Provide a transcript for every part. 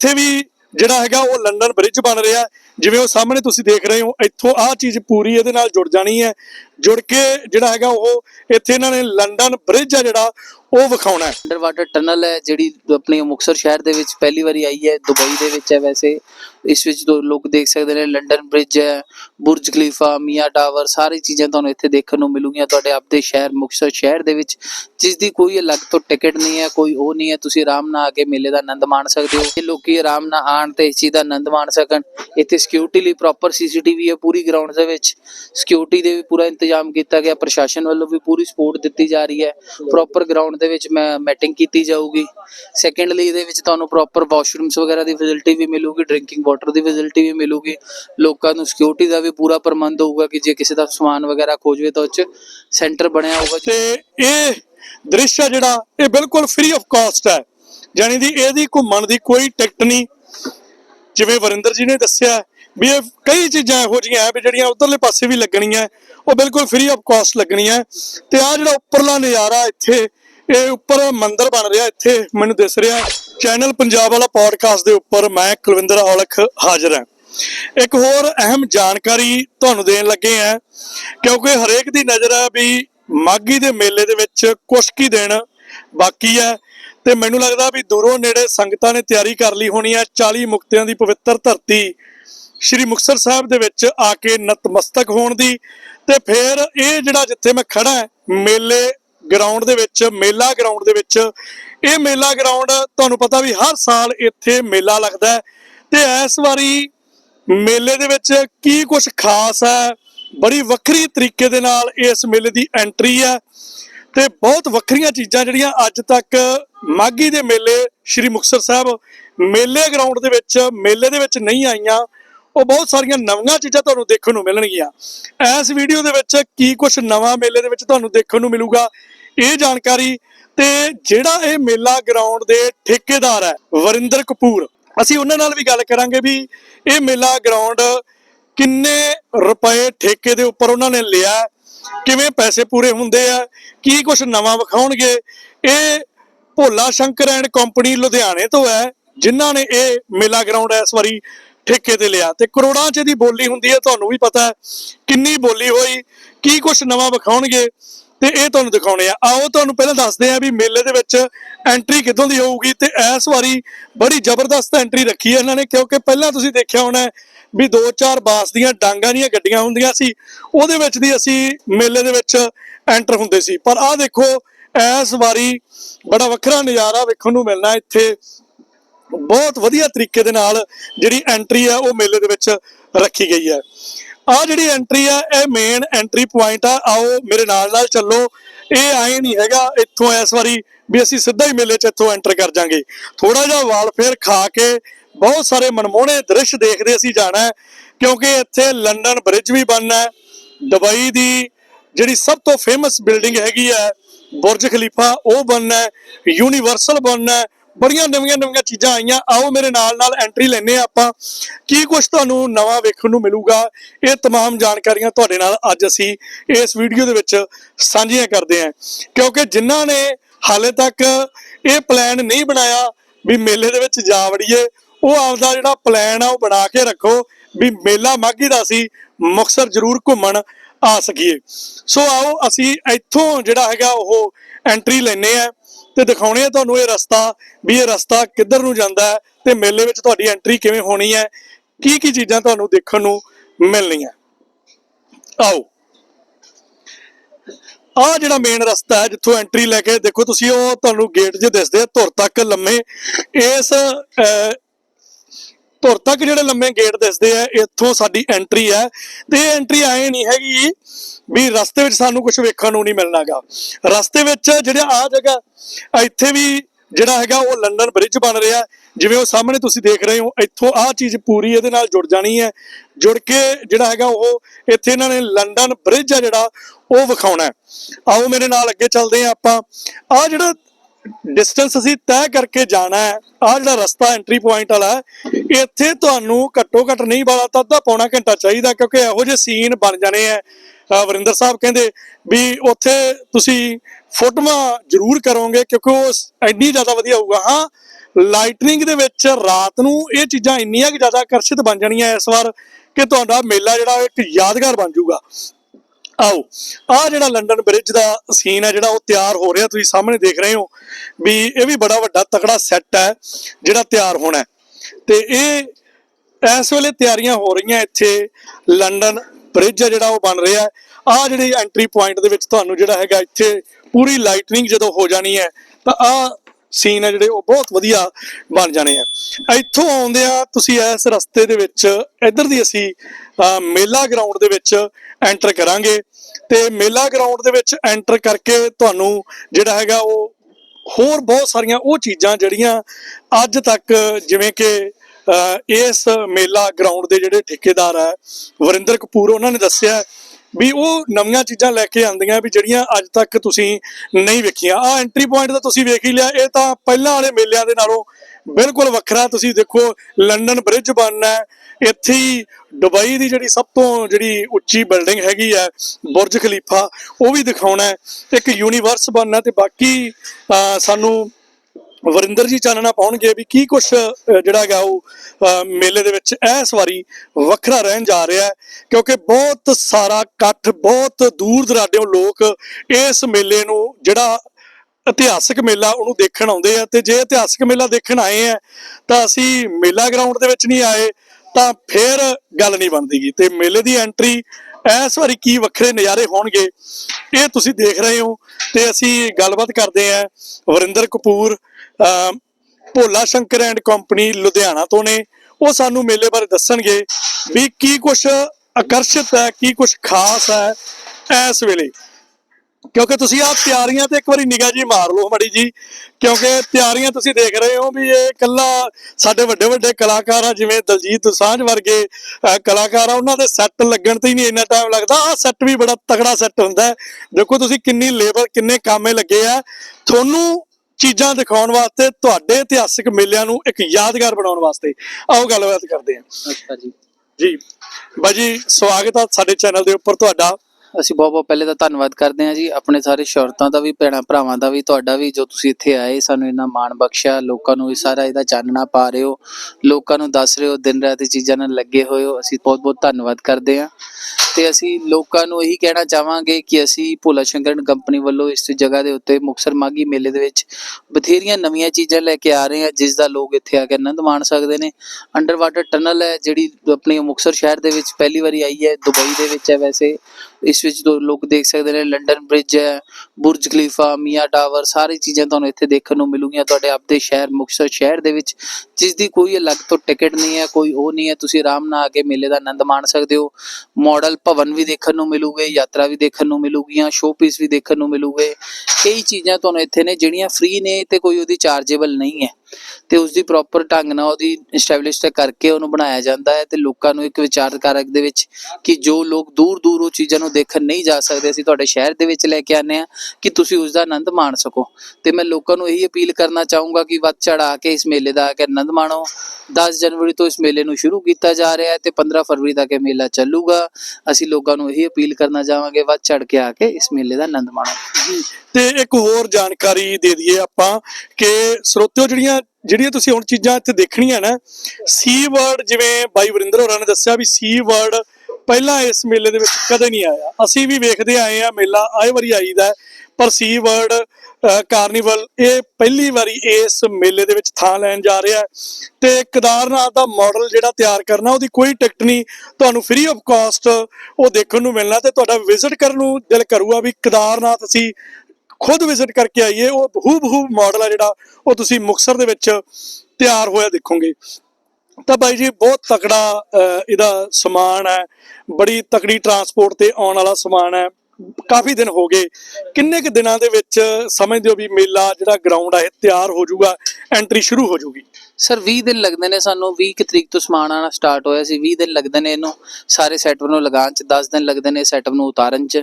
ਇੱਥੇ ਵੀ ਜਿਹੜਾ ਹੈਗਾ ਉਹ ਲੰਡਨ ਬ੍ਰਿਜ ਬਣ ਰਿਹਾ ਜਿਵੇਂ ਉਹ ਸਾਹਮਣੇ ਤੁਸੀਂ ਦੇਖ ਰਹੇ ਹੋ, ਇੱਥੋਂ ਆਹ ਚੀਜ਼ ਪੂਰੀ ਇਹਦੇ ਨਾਲ ਜੁੜ ਜਾਣੀ ਹੈ। ਜੁੜ ਕੇ ਜਿਹੜਾ ਹੈਗਾ ਉਹ, ਇੱਥੇ ਇਹਨਾਂ ਨੇ ਲੰਡਨ ਬ੍ਰਿਜ ਆ ਜਿਹੜਾ ਉਹ ਵਿਖਾਉਣਾ ਹੈ। ਅੰਡਰ ਵਾਟਰ ਟਨਲ ਹੈ, ਜਿਹੜੀ ਆਪਣੀ ਮੁਕਤਸਰ ਸ਼ਹਿਰ ਦੇ ਵਿੱਚ ਪਹਿਲੀ ਵਾਰੀ ਆਈ ਹੈ, ਦੁਬਈ ਦੇ ਵਿੱਚ ਹੈ ਵੈਸੇ। ਇਸ ਵਿੱਚ ਦੋ ਲੋਕ ਦੇਖ ਸਕਦੇ ਨੇ ਲੰਡਨ ਬ੍ਰਿਜ ਹੈ ਬੁਰਜ ਖਲੀਫਾ ਮੀਆਂ ਟਾਵਰ ਸਾਰੀ ਚੀਜ਼ਾਂ ਤੁਹਾਨੂੰ ਇੱਥੇ ਦੇਖਣ ਨੂੰ ਮਿਲੂਗੀਆਂ ਤੁਹਾਡੇ ਆਪਦੇ ਸ਼ਹਿਰ, ਮੁਕਤਸਰ ਸ਼ਹਿਰ ਦੇ ਵਿੱਚ। ਜਿਸ ਦੀ ਕੋਈ ਅਲੱਗ ਤੋਂ ਟਿਕਟ ਨਹੀਂ ਹੈ, ਕੋਈ ਉਹ ਨਹੀਂ ਹੈ, ਤੁਸੀਂ ਆਰਾਮ ਨਾਲ ਆ ਕੇ ਮੇਲੇ ਦਾ ਆਨੰਦ ਮਾਣ ਸਕਦੇ ਹੋ। ਇਹ ਲੋਕੀ ਆਰਾਮ ਨਾਲ ਆਣ ਤੇ ਇਸ ਚੀਜ਼ ਦਾ ਆਨੰਦ ਮਾਣ ਸਕਣ, ਇੱਥੇ ਸਿਕਿਉਰਿਟੀ ਲਈ ਪ੍ਰੋਪਰ ਸੀਸੀਟੀਵੀ ਹੈ ਪੂਰੀ ਗਰਾਊਂਡ ਦੇ ਵਿੱਚ। ਸਿਕਿਉਰਿਟੀ ਦੇ ਵੀ ਪੂਰਾ ਇੰਤਜ਼ਾਮ ਕੀਤਾ ਗਿਆ, ਪ੍ਰਸ਼ਾਸਨ ਵੱਲੋਂ ਵੀ ਪੂਰੀ ਸਪੋਰਟ ਦਿੱਤੀ ਜਾ ਰਹੀ ਹੈ। ਪ੍ਰੋਪਰ ਗਰਾਊਂਡ ਦੇ ਵਿੱਚ ਮੈਟਿੰਗ ਕੀਤੀ ਜਾਊਗੀ। ਸੈਕੰਡਲੀ ਇਹਦੇ ਵਿੱਚ ਤੁਹਾਨੂੰ ਪ੍ਰੋਪਰ ਵਾਸ਼ਰੂਮਸ ਵਗੈਰਾ ਦੀ ਫੈਸਿਲਿਟੀ ਵੀ ਮਿਲੂਗੀ ਡਰਿੰਕਿੰਗ ਵਾਟਰ ਦੀ ਫੈਸਿਲਿਟੀ ਵੀ ਮਿਲੂਗੀ। ਲੋਕਾਂ ਨੂੰ ਸਿਕਿਉਰਿਟੀ ਦਾ ਵੀ ਪੂਰਾ ਪ੍ਰਬੰਧ ਹੋਊਗਾ ਕਿ ਜੇ ਕਿਸੇ ਦਾ ਸਮਾਨ ਵਗੈਰਾ ਖੋਜਵੇ ਤਾਂ ਉਹ ਸੈਂਟਰ ਬਣਿਆ ਹੋਊਗਾ। ਤੇ ਇਹ ਦ੍ਰਿਸ਼ ਜਿਹੜਾ, ਇਹ ਬਿਲਕੁਲ ਫ੍ਰੀ ਆਫ ਕਾਸਟ ਹੈ। ਜਾਣੀ ਦੀ ਇਹਦੀ ਘੁੰਮਣ ਦੀ ਕੋਈ ਟਿਕਟ ਨਹੀਂ। ਜਿਵੇਂ ਵਰਿੰਦਰ ਜੀ ਨੇ ਦੱਸਿਆ ਵੀ ਇਹ ਕਈ ਚੀਜ਼ਾਂ ਇਹੋ ਜਿਹੀਆਂ ਹੈ ਵੀ ਜਿਹੜੀਆਂ ਉਧਰਲੇ ਪਾਸੇ ਵੀ ਲੱਗਣੀਆਂ, ਉਹ ਬਿਲਕੁਲ ਫ੍ਰੀ ਆਫ ਕਾਸਟ ਲੱਗਣੀਆਂ। ਤੇ ਆ ਜਿਹੜਾ ਉੱਪਰਲਾ ਨਜ਼ਾਰਾ ਇੱਥੇ ਇਹ ਉੱਪਰ ਮੰਦਿਰ ਬਣ ਰਿਹਾ, ਇੱਥੇ ਮੈਨੂੰ ਦਿਸ ਰਿਹਾ ਚੈਨਲ ਪੰਜਾਬ ਵਾਲਾ ਪੋਡਕਾਸਟ ਦੇ ਉੱਪਰ ਮੈਂ ਕੁਲਵਿੰਦਰ ਔਲਖ ਹਾਜ਼ਰ ਹਾਂ। ਇੱਕ ਹੋਰ ਅਹਿਮ ਜਾਣਕਾਰੀ ਤੁਹਾਨੂੰ ਦੇਣ ਲੱਗੇ ਆ ਕਿਉਂਕਿ ਹਰੇਕ ਦੀ ਨਜ਼ਰ ਹੈ ਵੀ ਮਾਗੀ ਦੇ ਮੇਲੇ ਦੇ ਵਿੱਚ ਕੁਛ ਕੀ ਦਿਨ ਬਾਕੀ ਹੈ ਤੇ ਮੈਨੂੰ ਲੱਗਦਾ ਵੀ ਦੂਰੋਂ ਨੇੜੇ ਸੰਗਤਾਂ ਨੇ ਤਿਆਰੀ ਕਰ ਲਈ ਹੋਣੀ ਹੈ 40 ਮੁਕਤਿਆਂ ਦੀ ਪਵਿੱਤਰ ਧਰਤੀ ਸ਼੍ਰੀ ਮੁਕਤਸਰ ਸਾਹਿਬ ਦੇ ਵਿੱਚ ਆ ਕੇ ਨਤਮਸਤਕ ਹੋਣ ਦੀ, ਤੇ ਫਿਰ ਇਹ ਜਿਹੜਾ ਜਿੱਥੇ ਮੈਂ ਖੜਾ ਮੇਲੇ ਗਰਾਊਂਡ ਦੇ ਵਿੱਚ, ਮੇਲਾ ਗਰਾਊਂਡ ਦੇ ਵਿੱਚ। ਇਹ ਮੇਲਾ ਗਰਾਊਂਡ ਤੁਹਾਨੂੰ ਪਤਾ ਵੀ ਹਰ ਸਾਲ ਇੱਥੇ ਮੇਲਾ ਲੱਗਦਾ ਹੈ। ਤੇ ਇਸ ਵਾਰੀ ਮੇਲੇ ਦੇ ਵਿੱਚ ਕੀ ਕੁਝ ਖਾਸ ਹੈ, ਬੜੀ ਵੱਖਰੀ ਤਰੀਕੇ ਦੇ ਨਾਲ ਇਸ ਮੇਲੇ ਦੀ ਐਂਟਰੀ ਹੈ। ਤੇ ਬਹੁਤ ਵੱਖਰੀਆਂ ਚੀਜ਼ਾਂ ਜਿਹੜੀਆਂ ਅੱਜ ਤੱਕ ਮਾਗੀ ਦੇ ਮੇਲੇ, ਸ਼੍ਰੀ ਮੁਕਤਸਰ ਸਾਹਿਬ ਮੇਲੇ ਗਰਾਊਂਡ ਦੇ ਵਿੱਚ, ਮੇਲੇ ਦੇ ਵਿੱਚ ਨਹੀਂ ਆਈਆਂ। ਉਹ ਬਹੁਤ ਸਾਰੀਆਂ ਨਵੀਆਂ ਚੀਜ਼ਾਂ ਤੁਹਾਨੂੰ ਦੇਖਣ ਨੂੰ ਮਿਲਣਗੀਆਂ। ਇਸ ਵੀਡੀਓ ਦੇ ਵਿੱਚ ਕੀ ਕੁਝ ਨਵਾਂ ਮੇਲੇ ਦੇ ਵਿੱਚ ਤੁਹਾਨੂੰ ਦੇਖਣ ਨੂੰ ਮਿਲੂਗਾ। ਇਹ ਜਾਣਕਾਰੀ ਤੇ ਜਿਹੜਾ ਇਹ ਮੇਲਾ ਗਰਾਊਂਡ ਦੇ ਠੇਕੇਦਾਰ ਹੈ, ਵਰਿੰਦਰ ਕਪੂਰ। ਅਸੀਂ ਉਹਨਾਂ ਨਾਲ ਵੀ ਗੱਲ ਕਰਾਂਗੇ ਵੀ ਇਹ ਮੇਲਾ ਗਰਾਊਂਡ ਕਿੰਨੇ ਰੁਪਏ ਠੇਕੇ ਦੇ ਉੱਪਰ ਉਹਨਾਂ ਨੇ ਲਿਆ ਕਿਵੇਂ ਪੈਸੇ ਪੂਰੇ ਹੁੰਦੇ ਆ, ਕੀ ਕੁਝ ਨਵਾਂ ਵਿਖਾਉਣਗੇ। ਇਹ ਭੋਲਾ ਸ਼ੰਕਰ ਐਂਡ ਕੰਪਨੀ ਲੁਧਿਆਣੇ ਤੋਂ ਹੈ, ਜਿਨ੍ਹਾਂ ਨੇ ਇਹ ਮੇਲਾ ਗਰਾਊਂਡ ਇਸ ਵਾਰੀ ਠੇਕੇ ਤੇ ਲਿਆ। ਤੇ ਕਰੋੜਾਂ ਚ ਦੀ ਬੋਲੀ ਹੁੰਦੀ ਹੈ, ਤੁਹਾਨੂੰ ਵੀ ਪਤਾ ਹੈ ਕਿੰਨੀ ਬੋਲੀ ਹੋਈ, ਕੀ ਕੁਝ ਨਵਾਂ ਵਿਖਾਉਣਗੇ। ਤੇ ਇਹ ਤੁਹਾਨੂੰ ਦਿਖਾਉਣੇ ਆ। ਆਓ ਤੁਹਾਨੂੰ ਪਹਿਲਾਂ ਦੱਸਦੇ ਆ ਵੀ ਮੇਲੇ ਦੇ ਵਿੱਚ ਐਂਟਰੀ ਕਿੱਦੋਂ ਦੀ ਹੋਊਗੀ ਤੇ ਇਸ ਵਾਰੀ ਬੜੀ ਜ਼ਬਰਦਸਤ ਐਂਟਰੀ ਰੱਖੀ ਹੈ ਇਹਨਾਂ ਨੇ, ਕਿਉਂਕਿ ਪਹਿਲਾਂ ਤੁਸੀਂ ਦੇਖਿਆ ਹੋਣਾ ਵੀ ਦੋ ਚਾਰ ਬਾਸ ਦੀਆਂ ਡਾਂਗਾਂ ਦੀਆਂ ਗੱਡੀਆਂ ਹੁੰਦੀਆਂ ਸੀ, ਉਹਦੇ ਵਿੱਚ ਦੀ ਅਸੀਂ ਮੇਲੇ ਦੇ ਵਿੱਚ ਐਂਟਰ ਹੁੰਦੇ ਸੀ। ਪਰ ਆਹ ਦੇਖੋ, ਇਸ ਵਾਰੀ ਬੜਾ ਵੱਖਰਾ ਨਜ਼ਾਰਾ ਵੇਖਣ ਨੂੰ ਮਿਲਣਾ ਇੱਥੇ। ਬਹੁਤ ਵਧੀਆ ਤਰੀਕੇ ਦੇ ਨਾਲ ਜਿਹੜੀ ਐਂਟਰੀ ਆ, ਉਹ ਮੇਲੇ ਦੇ ਵਿੱਚ ਰੱਖੀ ਗਈ ਹੈ। ਆ ਜਿਹੜੀ ਐਂਟਰੀ ਆ, ਇਹ ਮੇਨ ਐਂਟਰੀ ਪੁਆਇੰਟ ਆ, ਆਓ ਮੇਰੇ ਨਾਲ ਨਾਲ ਚੱਲੋ। ਇਹ ਆਏ ਨਹੀਂ ਹੈਗਾ ਇੱਥੋਂ ਇਸ ਵਾਰੀ ਵੀ ਅਸੀਂ ਸਿੱਧਾ ਹੀ ਮੇਲੇ 'ਚ ਇੱਥੋਂ ਐਂਟਰ ਕਰ ਜਾਾਂਗੇ। ਥੋੜਾ ਜਿਹਾ ਵਾਲ ਫੇਰ ਖਾ ਕੇ ਬਹੁਤ ਸਾਰੇ ਮਨਮੋਹਣੇ ਦ੍ਰਿਸ਼ ਦੇਖਦੇ ਅਸੀਂ ਜਾਣਾ ਕਿਉਂਕਿ ਇੱਥੇ ਲੰਡਨ ਬ੍ਰਿਜ ਵੀ ਬਣਨਾ ਹੈ। ਦੁਬਈ ਦੀ ਜਿਹੜੀ ਸਭ ਤੋਂ ਫੇਮਸ ਬਿਲਡਿੰਗ ਹੈਗੀ ਹੈ ਬੁਰਜ ਖਲੀਫਾ ਉਹ ਬਣਨਾ ਹੈ। ਯੂਨੀਵਰਸਲ ਬਣਨਾ ਹੈ। ਬੜੀਆਂ ਨਵੀਆਂ ਨਵੀਆਂ ਚੀਜ਼ਾਂ ਆਈਆਂ ਆਓ ਮੇਰੇ ਨਾਲ ਨਾਲ ਐਂਟਰੀ ਲੈਨੇ ਆ ਆਪਾਂ ਕੀ ਕੁਝ ਤੁਹਾਨੂੰ ਨਵਾਂ ਵੇਖਣ ਨੂੰ ਮਿਲੂਗਾ ਇਹ तमाम ਜਾਣਕਾਰੀਆਂ ਤੁਹਾਡੇ ਨਾਲ ਅੱਜ ਅਸੀਂ ਇਸ ਵੀਡੀਓ ਦੇ ਵਿੱਚ ਸਾਂਝੀਆਂ ਕਰਦੇ ਹਾਂ ਕਿਉਂਕਿ ਜਿਨ੍ਹਾਂ ਨੇ ਹਾਲੇ ਤੱਕ ਇਹ ਪਲਾਨ ਨਹੀਂ ਬਣਾਇਆ ਵੀ ਮੇਲੇ ਦੇ ਵਿੱਚ ਜਾ ਵੜੀਏ ਉਹ ਆਪਦਾ ਜਿਹੜਾ ਪਲਾਨ ਆ ਉਹ ਬਣਾ ਕੇ ਰੱਖੋ ਵੀ ਮੇਲਾ ਮਾਘੀ ਦਾ ਸੀ ਮੁਕਤਸਰ ਜ਼ਰੂਰ ਘੁੰਮਣ ਆ ਸਕੀਏ ਸੋ ਆਓ ਅਸੀਂ ਇੱਥੋਂ ਜਿਹੜਾ ਹੈਗਾ ਉਹ ਐਂਟਰੀ ਲੈਨੇ ਆ ਤੇ ਦਿਖਾਉਣੇ ਆ ਤੁਹਾਨੂੰ ਇਹ ਰਸਤਾ ਵੀ ਇਹ ਰਸਤਾ ਕਿੱਧਰ ਨੂੰ ਜਾਂਦਾ ਹੈ ਤੇ ਮੇਲੇ ਵਿੱਚ ਤੁਹਾਡੀ ਐਂਟਰੀ ਕਿਵੇਂ ਹੋਣੀ ਹੈ ਕੀ ਕੀ ਚੀਜ਼ਾਂ ਤੁਹਾਨੂੰ ਦੇਖਣ ਨੂੰ ਮਿਲਣੀਆਂ। ਆਓ। ਆ ਜਿਹੜਾ ਮੇਨ ਰਸਤਾ ਹੈ ਜਿੱਥੋਂ ਐਂਟਰੀ ਲੈ ਕੇ ਦੇਖੋ ਤੁਸੀਂ ਉਹ ਤੁਹਾਨੂੰ ਗੇਟ ਜੇ ਦਿਸਦੇ ਆ ਧੁਰ ਤੱਕ ਲੰਮੇ। ਇਸ ਅਹ, ਧੁਰ ਤੱਕ ਜਿਹੜੇ ਲੰਮੇ ਗੇਟ ਦਿਸਦੇ ਆ, ਇੱਥੋਂ ਸਾਡੀ ਐਂਟਰੀ ਹੈ ਤੇ ਇਹ ਐਂਟਰੀ ਆਏ ਨਹੀਂ ਹੈਗੀ ਵੀ ਰਸਤੇ ਵਿੱਚ ਸਾਨੂੰ ਕੁਝ ਵੇਖਣ ਨੂੰ ਨਹੀਂ ਮਿਲਣਾਗਾ। ਰਸਤੇ ਵਿੱਚ ਜਿਹੜਾ ਆ ਜਗ੍ਹਾ, ਇੱਥੇ ਵੀ ਜਿਹੜਾ ਹੈਗਾ ਉਹ ਲੰਡਨ ਬ੍ਰਿਜ ਬਣ ਰਿਹਾ। ਜਿਵੇਂ ਉਹ ਸਾਹਮਣੇ ਤੁਸੀਂ ਦੇਖ ਰਹੇ ਹੋ, ਇੱਥੋਂ ਆਹ ਚੀਜ਼ ਪੂਰੀ ਇਹਦੇ ਨਾਲ ਜੁੜ ਜਾਣੀ ਹੈ। ਜੁੜ ਕੇ ਜਿਹੜਾ ਹੈਗਾ ਉਹ, ਇੱਥੇ ਇਹਨਾਂ ਨੇ ਲੰਡਨ ਬ੍ਰਿਜ ਆ ਜਿਹੜਾ, ਉਹ ਵਿਖਾਉਣਾ ਆਓ ਮੇਰੇ ਨਾਲ ਅੱਗੇ ਚੱਲਦੇ ਹਾਂ ਆਪਾਂ। ਆ ਜਿਹੜਾ ਡਿਸਟੈਂਸ ਅਸੀਂ ਤੈਅ ਕਰਕੇ ਜਾਣਾ ਹੈ। ਆ ਜਿਹੜਾ ਰਸਤਾ ਐਂਟਰੀ ਪੁਆਇੰਟ ਵਾਲਾ ਇੱਥੇ ਤੁਹਾਨੂੰ ਘੱਟੋ ਘੱਟ ਨਹੀਂ ਵਾਲਾ ਤਾਂ ਅੱਧਾ ਪੌਣਾ ਘੰਟਾ ਚਾਹੀਦਾ ਕਿਉਂਕਿ ਇਹੋ ਜਿਹੇ ਸੀਨ ਬਣ ਜਾਣੇ ਆ ਵਰਿੰਦਰ ਸਾਹਿਬ ਕਹਿੰਦੇ ਵੀ ਉੱਥੇ ਤੁਸੀਂ ਫੋਟੋਆਂ ਜ਼ਰੂਰ ਕਰੋਗੇ ਕਿਉਂਕਿ ਉਹ ਸ- ਇੰਨੀ ਜ਼ਿਆਦਾ ਵਧੀਆ ਹੋਊਗਾ। ਹਾਂ ਲਾਈਟਨਿੰਗ ਦੇ ਵਿੱਚ ਰਾਤ ਨੂੰ ਇਹ ਚੀਜ਼ਾਂ ਇੰਨੀਆਂ ਕਿ ਜ਼ਿਆਦਾ ਆਕਰਸ਼ਿਤ ਬਣ ਜਾਣੀਆਂ ਇਸ ਵਾਰ ਕਿ ਤੁਹਾਡਾ ਮੇਲਾ ਜਿਹੜਾ ਇੱਕ ਯਾਦਗਾਰ ਬਣ ਜਾਊਗਾ। ਆਓ ਆ ਜਿਹੜਾ ਲੰਡਨ ਬ੍ਰਿਜ ਦਾ ਸੀਨ ਹੈ ਜਿਹੜਾ ਉਹ ਤਿਆਰ ਹੋ ਰਿਹਾ, ਤੁਸੀਂ ਸਾਹਮਣੇ ਦੇਖ ਰਹੇ ਹੋ ਵੀ ਇਹ ਵੀ ਬੜਾ ਵੱਡਾ ਤਕੜਾ ਸੈੱਟ ਹੈ ਜਿਹੜਾ ਤਿਆਰ ਹੋਣਾ ਤੇ ਇਹ ਇਸ ਵੇਲੇ ਤਿਆਰੀਆਂ ਹੋ ਰਹੀਆਂ ਇੱਥੇ ਲੰਡਨ ਬ੍ਰਿਜ ਹੈ ਜਿਹੜਾ ਉਹ ਬਣ ਰਿਹਾ ਹੈ। ਆ ਜਿਹੜੀ ਐਂਟਰੀ ਪੁਆਇੰਟ ਦੇ ਵਿੱਚ ਤੁਹਾਨੂੰ ਜਿਹੜਾ ਹੈਗਾ ਇੱਥੇ ਪੂਰੀ ਲਾਈਟਨਿੰਗ ਜਦੋਂ ਹੋ ਜਾਣੀ ਹੈ, ਤਾਂ ਆ ਸੀਨ ਹੈ ਜਿਹੜੇ ਉਹ ਬਹੁਤ ਵਧੀਆ ਬਣ ਜਾਣੇ ਆ। ਇੱਥੋਂ ਆਉਂਦੇ ਆ ਤੁਸੀਂ ਇਸ ਰਸਤੇ ਦੇ ਵਿੱਚ ਇੱਧਰ ਦੀ ਅਸੀਂ ਮੇਲਾ ਗਰਾਊਂਡ ਦੇ ਵਿੱਚ ਐਂਟਰ ਕਰਾਂਗੇ ਤੇ ਮੇਲਾ ਗਰਾਊਂਡ ਦੇ ਵਿੱਚ ਐਂਟਰ ਕਰਕੇ ਤੁਹਾਨੂੰ ਜਿਹੜਾ ਹੈਗਾ ਉਹ ਹੋਰ ਬਹੁਤ ਸਾਰੀਆਂ ਉਹ ਚੀਜ਼ਾਂ ਜਿਹੜੀਆਂ ਅੱਜ ਤੱਕ ਜਿਵੇਂ ਕਿ ਅਹ, ਇਸ ਮੇਲਾ ਗਰਾਊਂਡ ਦੇ ਜਿਹੜੇ ਠੇਕੇਦਾਰ ਹੈ ਵਰਿੰਦਰ ਕਪੂਰ ਉਹਨਾਂ ਨੇ ਦੱਸਿਆ ਵੀ ਉਹ ਨਵੀਆਂ ਚੀਜ਼ਾਂ ਲੈ ਕੇ ਆਉਂਦੀਆਂ ਵੀ ਜਿਹੜੀਆਂ ਅੱਜ ਤੱਕ ਤੁਸੀਂ ਨਹੀਂ ਵੇਖੀਆਂ। ਆ ਐਂਟਰੀ ਪੁਆਇੰਟ ਤਾਂ ਤੁਸੀਂ ਵੇਖ ਹੀ ਲਿਆ, ਇਹ ਤਾਂ ਪਹਿਲਾਂ ਵਾਲੇ ਮੇਲਿਆਂ ਦੇ ਨਾਲੋਂ ਬਿਲਕੁਲ ਵੱਖਰਾ। ਤੁਸੀਂ ਦੇਖੋ, ਲੰਡਨ ਬ੍ਰਿਜ ਬਣਨਾ ਹੈ, ਇੱਥੇ ਹੀ ਦੁਬਈ ਦੀ ਜਿਹੜੀ ਸਭ ਤੋਂ ਜਿਹੜੀ ਉੱਚੀ ਬਿਲਡਿੰਗ ਹੈਗੀ ਹੈ, ਬੁਰਜ ਖਲੀਫਾ, ਉਹ ਵੀ ਦਿਖਾਉਣਾ ਹੈ। ਇੱਕ ਯੂਨੀਵਰਸ ਬਣਨਾ ਤੇ ਬਾਕੀ ਸਾਨੂੰ ਵਰਿੰਦਰ ਜੀ ਚਾਨਣਾ ਪਾਉਣਗੇ ਵੀ ਕੀ ਕੁਝ ਜਿਹੜਾ ਹੈਗਾ ਉਹ ਮੇਲੇ ਦੇ ਵਿੱਚ ਇਸ ਵਾਰੀ ਵੱਖਰਾ ਰਹਿਣ ਜਾ ਰਿਹਾ ਹੈ, ਕਿਉਂਕਿ ਬਹੁਤ ਸਾਰਾ ਇਕੱਠ, ਬਹੁਤ ਦੂਰ ਦਰਾਡਿਓਂ ਲੋਕ ਇਸ ਮੇਲੇ ਨੂੰ, ਜਿਹੜਾ ਇਤਿਹਾਸਕ ਮੇਲਾ ਉਹਨੂੰ ਦੇਖਣ ਆਉਂਦੇ ਆ, ਤੇ ਜੇ ਇਤਿਹਾਸਕ ਮੇਲਾ ਦੇਖਣ ਆਏ ਆ, ਤਾਂ ਅਸੀਂ ਮੇਲਾ ਗਰਾਊਂਡ ਦੇ ਵਿੱਚ ਨਹੀਂ ਆਏ, ਤਾਂ ਫੇਰ ਗੱਲ ਨਹੀਂ ਬਣਦੀਗੀ। ਤੇ ਮੇਲੇ ਦੀ ਐਂਟਰੀ ਇਸ ਵਾਰੀ ਕੀ ਵੱਖਰੇ ਨਜ਼ਾਰੇ ਹੋਣਗੇ, ਇਹ ਤੁਸੀਂ ਦੇਖ ਰਹੇ ਹੋ, ਤੇ ਅਸੀਂ ਗੱਲਬਾਤ ਕਰਦੇ ਆਂ ਵਰਿੰਦਰ ਕਪੂਰ ਭੋਲਾ ਸ਼ੰਕਰ ਐਂਡ ਕੰਪਨੀ ਲੁਧਿਆਣਾ ਤੋਂ ਨੇ। ਉਹ ਸਾਨੂੰ ਮੇਲੇ ਬਾਰੇ ਦੱਸਣਗੇ ਵੀ ਕੀ ਕੁਝ ਆਕਰਸ਼ਿਤ ਹੈ, ਕੀ ਕੁਝ ਖਾਸ ਹੈ ਇਸ ਵੇਲੇ। ਕਿਉਂਕਿ ਤੁਸੀਂ ਆਹ ਤਿਆਰੀਆਂ ਤੇ ਇੱਕ ਵਾਰੀ ਨਿਗਾਹ ਜੀ ਮਾਰ ਲਓ ਮੜੀ ਜੀ, ਕਿਉਂਕਿ ਤਿਆਰੀਆਂ ਤੁਸੀਂ ਦੇਖ ਰਹੇ ਹੋ ਵੀ ਇਹ ਕੱਲਾ ਸਾਡੇ ਵੱਡੇ ਵੱਡੇ ਕਲਾਕਾਰ ਆ, ਜਿਵੇਂ ਦਲਜੀਤ ਦੋਸਾਂਝ ਵਰਗੇ ਕਲਾਕਾਰ ਆ, ਉਹਨਾਂ ਦੇ ਸੈੱਟ ਲੱਗਣ ਤੇ ਹੀ ਨਹੀਂ ਇੰਨਾ ਟਾਈਮ ਲੱਗਦਾ। ਆਹ ਸੈੱਟ ਵੀ ਬੜਾ ਤਕੜਾ ਸੈੱਟ ਹੁੰਦਾ ਦੇਖੋ ਤੁਸੀਂ ਕਿੰਨੀ ਲੇਬਰ ਕਿੰਨੇ ਕਾਮੇ ਲੱਗੇ ਆ। ਤੁਹਾਨੂੰ ਚੀਜ਼ਾਂ ਦਿਖਾਉਣ ਵਾਸਤੇ ਤੁਹਾਡੇ ਇਤਿਹਾਸਿਕ ਮੇਲਿਆਂ ਨੂੰ ਇੱਕ ਯਾਦਗਾਰ ਬਣਾਉਣ ਵਾਸਤੇ ਆਓ ਗੱਲਬਾਤ ਕਰਦੇ ਹਾਂ। ਅੱਛਾ ਜੀ। ਜੀ। ਬਾਜੀ ਸਵਾਗਤ ਆ ਸਾਡੇ ਚੈਨਲ ਦੇ ਉੱਪਰ ਤੁਹਾਡਾ। ਅਸੀਂ ਬਹੁਤ ਬਹੁਤ ਪਹਿਲੇ ਤਾਂ ਧੰਨਵਾਦ ਕਰਦੇ ਹਾਂ ਜੀ। ਆਪਣੇ ਸਾਰੇ ਸ਼ੌਰਤਾਂ ਦਾ ਵੀ ਭੈਣਾਂ ਭਰਾਵਾਂ ਦਾ ਵੀ ਤੁਹਾਡਾ ਵੀ ਜੋ ਤੁਸੀਂ ਇੱਥੇ ਆਏ ਸਾਨੂੰ ਇੰਨਾ ਮਾਣ ਬਖਸ਼ਿਆ। ਲੋਕਾਂ ਨੂੰ ਇਹ ਸਾਰਾ ਇਹਦਾ ਚਾਨਣਾ ਪਾ ਰਹੇ ਹੋ। ਲੋਕਾਂ ਨੂੰ ਦੱਸ ਰਹੇ ਹੋ ਦਿਨ ਰਾਤ ਇਹ ਚੀਜ਼ਾਂ ਨਾਲ ਲੱਗੇ ਹੋਏ ਹੋ। ਅਸੀਂ ਬਹੁਤ ਬਹੁਤ ਧੰਨਵਾਦ ਕਰਦੇ ਹਾਂ। ਤੇ ਅਸੀਂ ਲੋਕਾਂ ਨੂੰ ਇਹੀ ਕਹਿਣਾ ਚਾਹਾਂਗੇ ਕਿ ਅਸੀਂ ਭੋਲਾ ਸ਼ੰਕਰਨ ਕੰਪਨੀ ਵੱਲੋਂ ਇਸ ਜਗ੍ਹਾ ਦੇ ਉੱਤੇ ਮੁਕਸਰ ਮਾਗੀ ਮੇਲੇ ਦੇ ਵਿੱਚ ਬਥੇਰੀਆਂ ਨਵੀਆਂ ਚੀਜ਼ਾਂ ਲੈ ਕੇ ਆ ਰਹੇ ਹਾਂ, ਜਿਸ ਦਾ ਲੋਕ ਇੱਥੇ ਆ ਕੇ ਆਨੰਦ ਮਾਣ ਸਕਦੇ ਨੇ। ਅੰਡਰ ਵਾਟਰ ਟਨਲ ਹੈ, ਜਿਹੜੀ ਆਪਣੀ ਮੁਕਸਰ ਸ਼ਹਿਰ ਦੇ ਵਿੱਚ ਪਹਿਲੀ ਵਾਰੀ ਆਈ ਹੈ, ਦੁਬਈ ਦੇ ਵਿੱਚ ਹੈ ਵੈਸੇ। ਇਸ ਵਿੱਚ ਦੋ ਲੋਕ ਦੇਖ ਸਕਦੇ ਨੇ ਲੰਡਨ ਬ੍ਰਿਜ ਹੈ ਬੁਰਜ ਖਲੀਫਾ ਮੀਆਂ ਟਾਵਰ ਸਾਰੀ ਚੀਜ਼ਾਂ ਤੁਹਾਨੂੰ ਇੱਥੇ ਦੇਖਣ ਨੂੰ ਮਿਲੂਗੀਆਂ ਤੁਹਾਡੇ ਆਪਦੇ ਸ਼ਹਿਰ, ਮੁਕਤਸਰ ਸ਼ਹਿਰ ਦੇ ਵਿੱਚ। ਜਿਸ ਦੀ ਕੋਈ ਅਲੱਗ ਤੋਂ ਟਿਕਟ ਨਹੀਂ ਹੈ, ਕੋਈ ਉਹ ਨਹੀਂ ਹੈ, ਤੁਸੀਂ ਆਰਾਮ ਨਾਲ ਆ ਕੇ ਮੇਲੇ ਦਾ ਆਨੰਦ ਮਾਣ ਸਕਦੇ ਹੋ। ਮਾਡਲ ਭਵਨ ਵੀ ਦੇਖਣ ਨੂੰ ਮਿਲੂਗੇ, ਯਾਤਰਾ ਵੀ ਦੇਖਣ ਨੂੰ ਮਿਲੂਗੀਆਂ ਸ਼ੋਪੀਸ ਵੀ ਦੇਖਣ ਨੂੰ ਮਿਲੂਗੇ। ਕਈ ਚੀਜ਼ਾਂ ਤੁਹਾਨੂੰ ਇੱਥੇ ਨੇ ਜਿਹੜੀਆਂ ਫ੍ਰੀ ਨੇ ਤੇ ਕੋਈ ਉਹਦੀ ਚਾਰਜੇਬਲ ਨਹੀਂ ਹੈ। ਤੇ ਉਸ ਦੀ ਪ੍ਰੋਪਰ ਢੰਗ ਨਾਲ ਉਹਦੀ ਐਸਟੈਬਲਿਸ਼ ਕਰਕੇ ਉਹਨੂੰ ਬਣਾਇਆ ਜਾਂਦਾ ਹੈ ਤੇ ਲੋਕਾਂ ਨੂੰ ਇੱਕ ਵਿਚਾਰਕਾਰਕ ਦੇ ਵਿੱਚ ਕਿ ਜੋ ਲੋਕ ਦੂਰ ਦੂਰ ਉਹ ਚੀਜ਼ਾਂ ਨੂੰ ਦੇਖਣ ਨਹੀਂ ਜਾ ਸਕਦੇ, ਅਸੀਂ ਤੁਹਾਡੇ ਸ਼ਹਿਰ ਦੇ ਵਿੱਚ ਲੈ ਕੇ ਆਨੇ ਆ ਕਿ ਤੁਸੀਂ ਉਸ ਦਾ ਆਨੰਦ ਮਾਣ ਸਕੋ। ਤੇ ਮੈਂ ਲੋਕਾਂ ਨੂੰ ਇਹੀ ਅਪੀਲ ਕਰਨਾ ਚਾਹੂੰਗਾ ਕਿ ਵੱਧ ਚੜਾ ਕੇ ਇਸ ਮੇਲੇ ਦਾ ਆ ਕੇ ਆਨੰਦ ਮਾਣੋ। 10 ਜਨਵਰੀ ਤੋਂ ਇਸ ਮੇਲੇ ਨੂੰ ਸ਼ੁਰੂ ਕੀਤਾ ਜਾ ਰਿਹਾ ਹੈ ਤੇ 15 ਫਰਵਰੀ ਤੱਕ ਇਹ ਮੇਲਾ ਚੱਲੂਗਾ। ਅਸੀਂ ਲੋਕਾਂ ਨੂੰ ਇਹੀ ਅਪੀਲ ਕਰਨਾ ਚਾਹਾਂਗੇ ਵੱਧ ਚੜ ਕੇ ਆ ਕੇ ਇਸ ਮੇਲੇ ਦਾ ਆਨੰਦ ਮਾਣੋ। ਤੇ ਇੱਕ ਹੋਰ ਜਾਣਕਾਰੀ ਦੇ ਦਈਏ ਆਪਾਂ ਕਿ ਸਰੋਤਿਓ ਜਿਹੜੀਆਂ ਜਿਹੜੀਆਂ ਤੁਸੀਂ ਹੁਣ ਚੀਜ਼ਾਂ ਇੱਥੇ ਦੇਖਣੀਆਂ ਨਾ ਸੀ ਵਰਡ ਜਿਵੇਂ ਬਾਈ ਵਰਿੰਦਰ ਹੋਰਾਂ ਨੇ ਦੱਸਿਆ ਵੀ ਸੀ ਵਰਡ ਪਹਿਲਾਂ ਇਸ ਮੇਲੇ ਦੇ ਵਿੱਚ ਕਦੇ ਨਹੀਂ ਆਇਆ। ਅਸੀਂ ਵੀ ਵੇਖਦੇ ਆਏ ਆ ਮੇਲਾ ਆਏ ਵਾਰੀ ਆਈਦਾ ਹੈ, ਪਰ ਸੀ ਵਰਡ ਕਾਰਨੀਵਲ ਇਹ ਪਹਿਲੀ ਵਾਰੀ ਇਸ ਮੇਲੇ ਦੇ ਵਿੱਚ ਥਾਂ ਲੈਣ ਜਾ ਰਿਹਾ ਤੇ ਕੇਦਾਰਨਾਥ ਦਾ ਮਾਡਲ ਜਿਹੜਾ ਤਿਆਰ ਕਰਨਾ ਉਹਦੀ ਕੋਈ ਟਿਕਟ ਨਹੀਂ। ਤੁਹਾਨੂੰ ਫ੍ਰੀ ਆਫ ਕਾਸਟ ਉਹ ਦੇਖਣ ਨੂੰ ਮਿਲਣਾ ਤੇ ਤੁਹਾਡਾ ਵਿਜ਼ਿਟ ਕਰਨ ਨੂੰ ਦਿਲ ਕਰੂਗਾ ਵੀ ਕੇਦਾਰਨਾਥ ਅਸੀਂ ਖੁਦ ਵਿਜ਼ਿਟ ਕਰਕੇ ਆਈਏ ਉਹ ਬਹੂ ਮਾਡਲ ਆ ਜਿਹੜਾ ਉਹ ਤੁਸੀਂ ਮੁਕਸਰ ਦੇ ਵਿੱਚ ਤਿਆਰ ਹੋਇਆ ਦੇਖੋਗੇ। ਤਾਂ ਬਾਈ ਜੀ ਬਹੁਤ ਤਕੜਾ ਅਹ, ਇਹਦਾ ਸਮਾਨ ਹੈ। ਬੜੀ ਤਕੜੀ ਟਰਾਂਸਪੋਰਟ ਤੇ ਆਉਣ ਵਾਲਾ ਸਮਾਨ ਹੈ। ਕਾਫੀ ਦਿਨ ਹੋ ਗਏ। ਕਿੰਨੇ ਕੁ ਦਿਨਾਂ ਦੇ ਵਿੱਚ ਸਮਝਦੇ ਹੋ ਵੀ ਮੇਲਾ ਜਿਹੜਾ ਗਰਾਊਂਡ ਆ ਇਹ ਤਿਆਰ ਹੋ ਜਾਊਗਾ ਐਂਟਰੀ ਸ਼ੁਰੂ ਹੋ ਜਾਊਗੀ? ਸਰ 20 ਦਿਨ ਲੱਗਦੇ ਨੇ ਸਾਨੂੰ 20 ਕੁ ਤਰੀਕ ਤੋਂ ਸਮਾਨ ਆਣਾ ਸਟਾਰਟ ਹੋਇਆ ਸੀ 20 ਦਿਨ ਲੱਗਦੇ ਨੇ ਇਹਨੂੰ, ਸਾਰੇ ਸੈਟਅਪ ਨੂੰ ਲਗਾਉਣ ਚ 10 ਦਿਨ ਲੱਗਦੇ ਨੇ ਸੈਟਅਪ ਨੂੰ ਉਤਾਰਨ ਚ।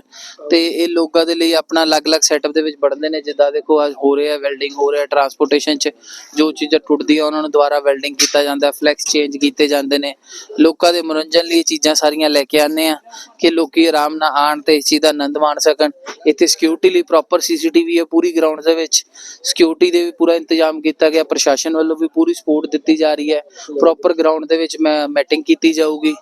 ਤੇ ਇਹ ਲੋਕਾਂ ਦੇ ਲਈ ਆਪਣਾ ਅਲੱਗ-ਅਲੱਗ ਸੈਟਅਪ ਦੇ ਵਿੱਚ ਵੜਦੇ ਨੇ, ਜਿੱਦਾਂ ਦੇਖੋ ਅੱਜ ਹੋ ਰਿਹਾ ਵੈਲਡਿੰਗ ਹੋ ਰਿਹਾ ਟਰਾਂਸਪੋਰਟੇਸ਼ਨ ਚ। ਜੋ ਚੀਜ਼ਾਂ ਟੁੱਟਦੀਆਂ, ਉਹਨਾਂ ਨੂੰ ਦੁਬਾਰਾ ਵੈਲਡਿੰਗ ਕੀਤਾ ਜਾਂਦਾ ਫਲੈਕਸ ਚੇਂਜ ਕੀਤੇ ਜਾਂਦੇ ਨੇ। ਲੋਕਾਂ ਦੇ ਮਨੋਰੰਜਨ ਲਈ ਇਹ ਚੀਜ਼ਾਂ ਸਾਰੀਆਂ ਲੈ ਕੇ ਆਨੇ ਆ ਕਿ ਲੋਕੀ ਆਰਾਮ ਨਾਲ ਆਣ ਤੇ ਇਸ ਚੀਜ਼ ਦਾ ਆਨੰਦ ਮਾਣ ਸਕਣ। ਇੱਥੇ ਸਿਕਿਉਰਿਟੀ ਲਈ ਪ੍ਰੋਪਰ ਸੀਸੀਟੀਵੀ ਹੈ ਪੂਰੀ ਗਰਾਊਂਡ ਦੇ ਵਿੱਚ। ਸਿਕਿਉਰਿਟੀ ਦੇ ਵੀ ਪੂਰਾ ਇੰਤਜ਼ਾਮ ਕੀਤਾ ਗਿਆ, ਪ੍ਰਸ਼ਾਸਨ ਵੱਲੋਂ ਵੀ ਪੂਰੀ ਸਪੋਰਟ ਦਿੱਤੀ ਜਾ ਰਹੀ ਹੈ। ਪ੍ਰੋਪਰ ਗਰਾਊਂਡ ਦੇ ਵਿੱਚ ਮੈਂ ਮੈਟਿੰਗ ਕੀਤੀ ਜਾਊਗੀ।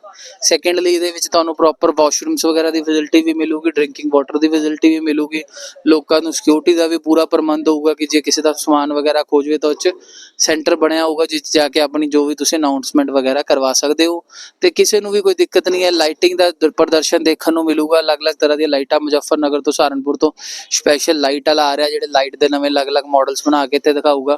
ਸੈਕੰਡਲੀ ਇਹਦੇ ਵਿੱਚ ਤੁਹਾਨੂੰ ਪ੍ਰੋਪਰ ਵਾਸ਼ਰੂਮਸ ਵਗੈਰਾ ਦੀ ਫੈਸਿਲਿਟੀ ਵੀ ਮਿਲੂਗੀ ਡਰਿੰਕਿੰਗ ਵਾਟਰ ਦੀ ਫੈਸਿਲਿਟੀ ਵੀ ਮਿਲੂਗੀ। ਲੋਕਾਂ ਨੂੰ ਸਿਕਿਉਰਿਟੀ ਦਾ ਵੀ ਪੂਰਾ ਪ੍ਰਬੰਧ ਹੋਊਗਾ ਕਿ ਜੇ ਕਿਸੇ ਦਾ ਸਮਾਨ ਵਗੈਰਾ ਖੋਜ ਤਾਂ ਉਹ ਸੈਂਟਰ ਬਣਿਆ ਹੋਊਗਾ ਜਿਸ ਜਾ ਕੇ ਆਪਣੀ ਜੋ ਵੀ ਤੁਸੀਂ ਅਨਾਉਂਸਮੈਂਟ ਵਗੈਰਾ ਕਰਵਾ ਸਕਦੇ ਹੋ। ਤੇ ਕਿਸੇ ਨੂੰ ਵੀ ਕੋਈ ਦਿੱਕਤ ਨਹੀਂ ਹੈ ਲਾਈਟਿੰਗ ਦਾ ਪ੍ਰਦਰਸ਼ਨ ਦੇਖਣ ਨੂੰ ਮਿਲੂਗਾ। ਅਲੱਗ-ਅਲੱਗ ਤਰ੍ਹਾਂ ਦੀਆਂ ਲਾਈਟਾਂ ਮੁਜ਼ੱਫਰਨਗਰ ਤੋਂ ਸਹਾਰਨਪੁਰ ਤੋਂ ਸਪੈਸ਼ਲ ਲਾਈਟ ਵਾਲਾ ਆ ਰਿਹਾ, ਜਿਹੜੇ ਲਾਈਟ ਦੇ ਨਵੇਂ ਅਲੱਗ-ਅਲੱਗ ਮਾਡਲਸ ਬਣਾ ਕੇ ਤੇ ਦਿਖਾਊਗਾ।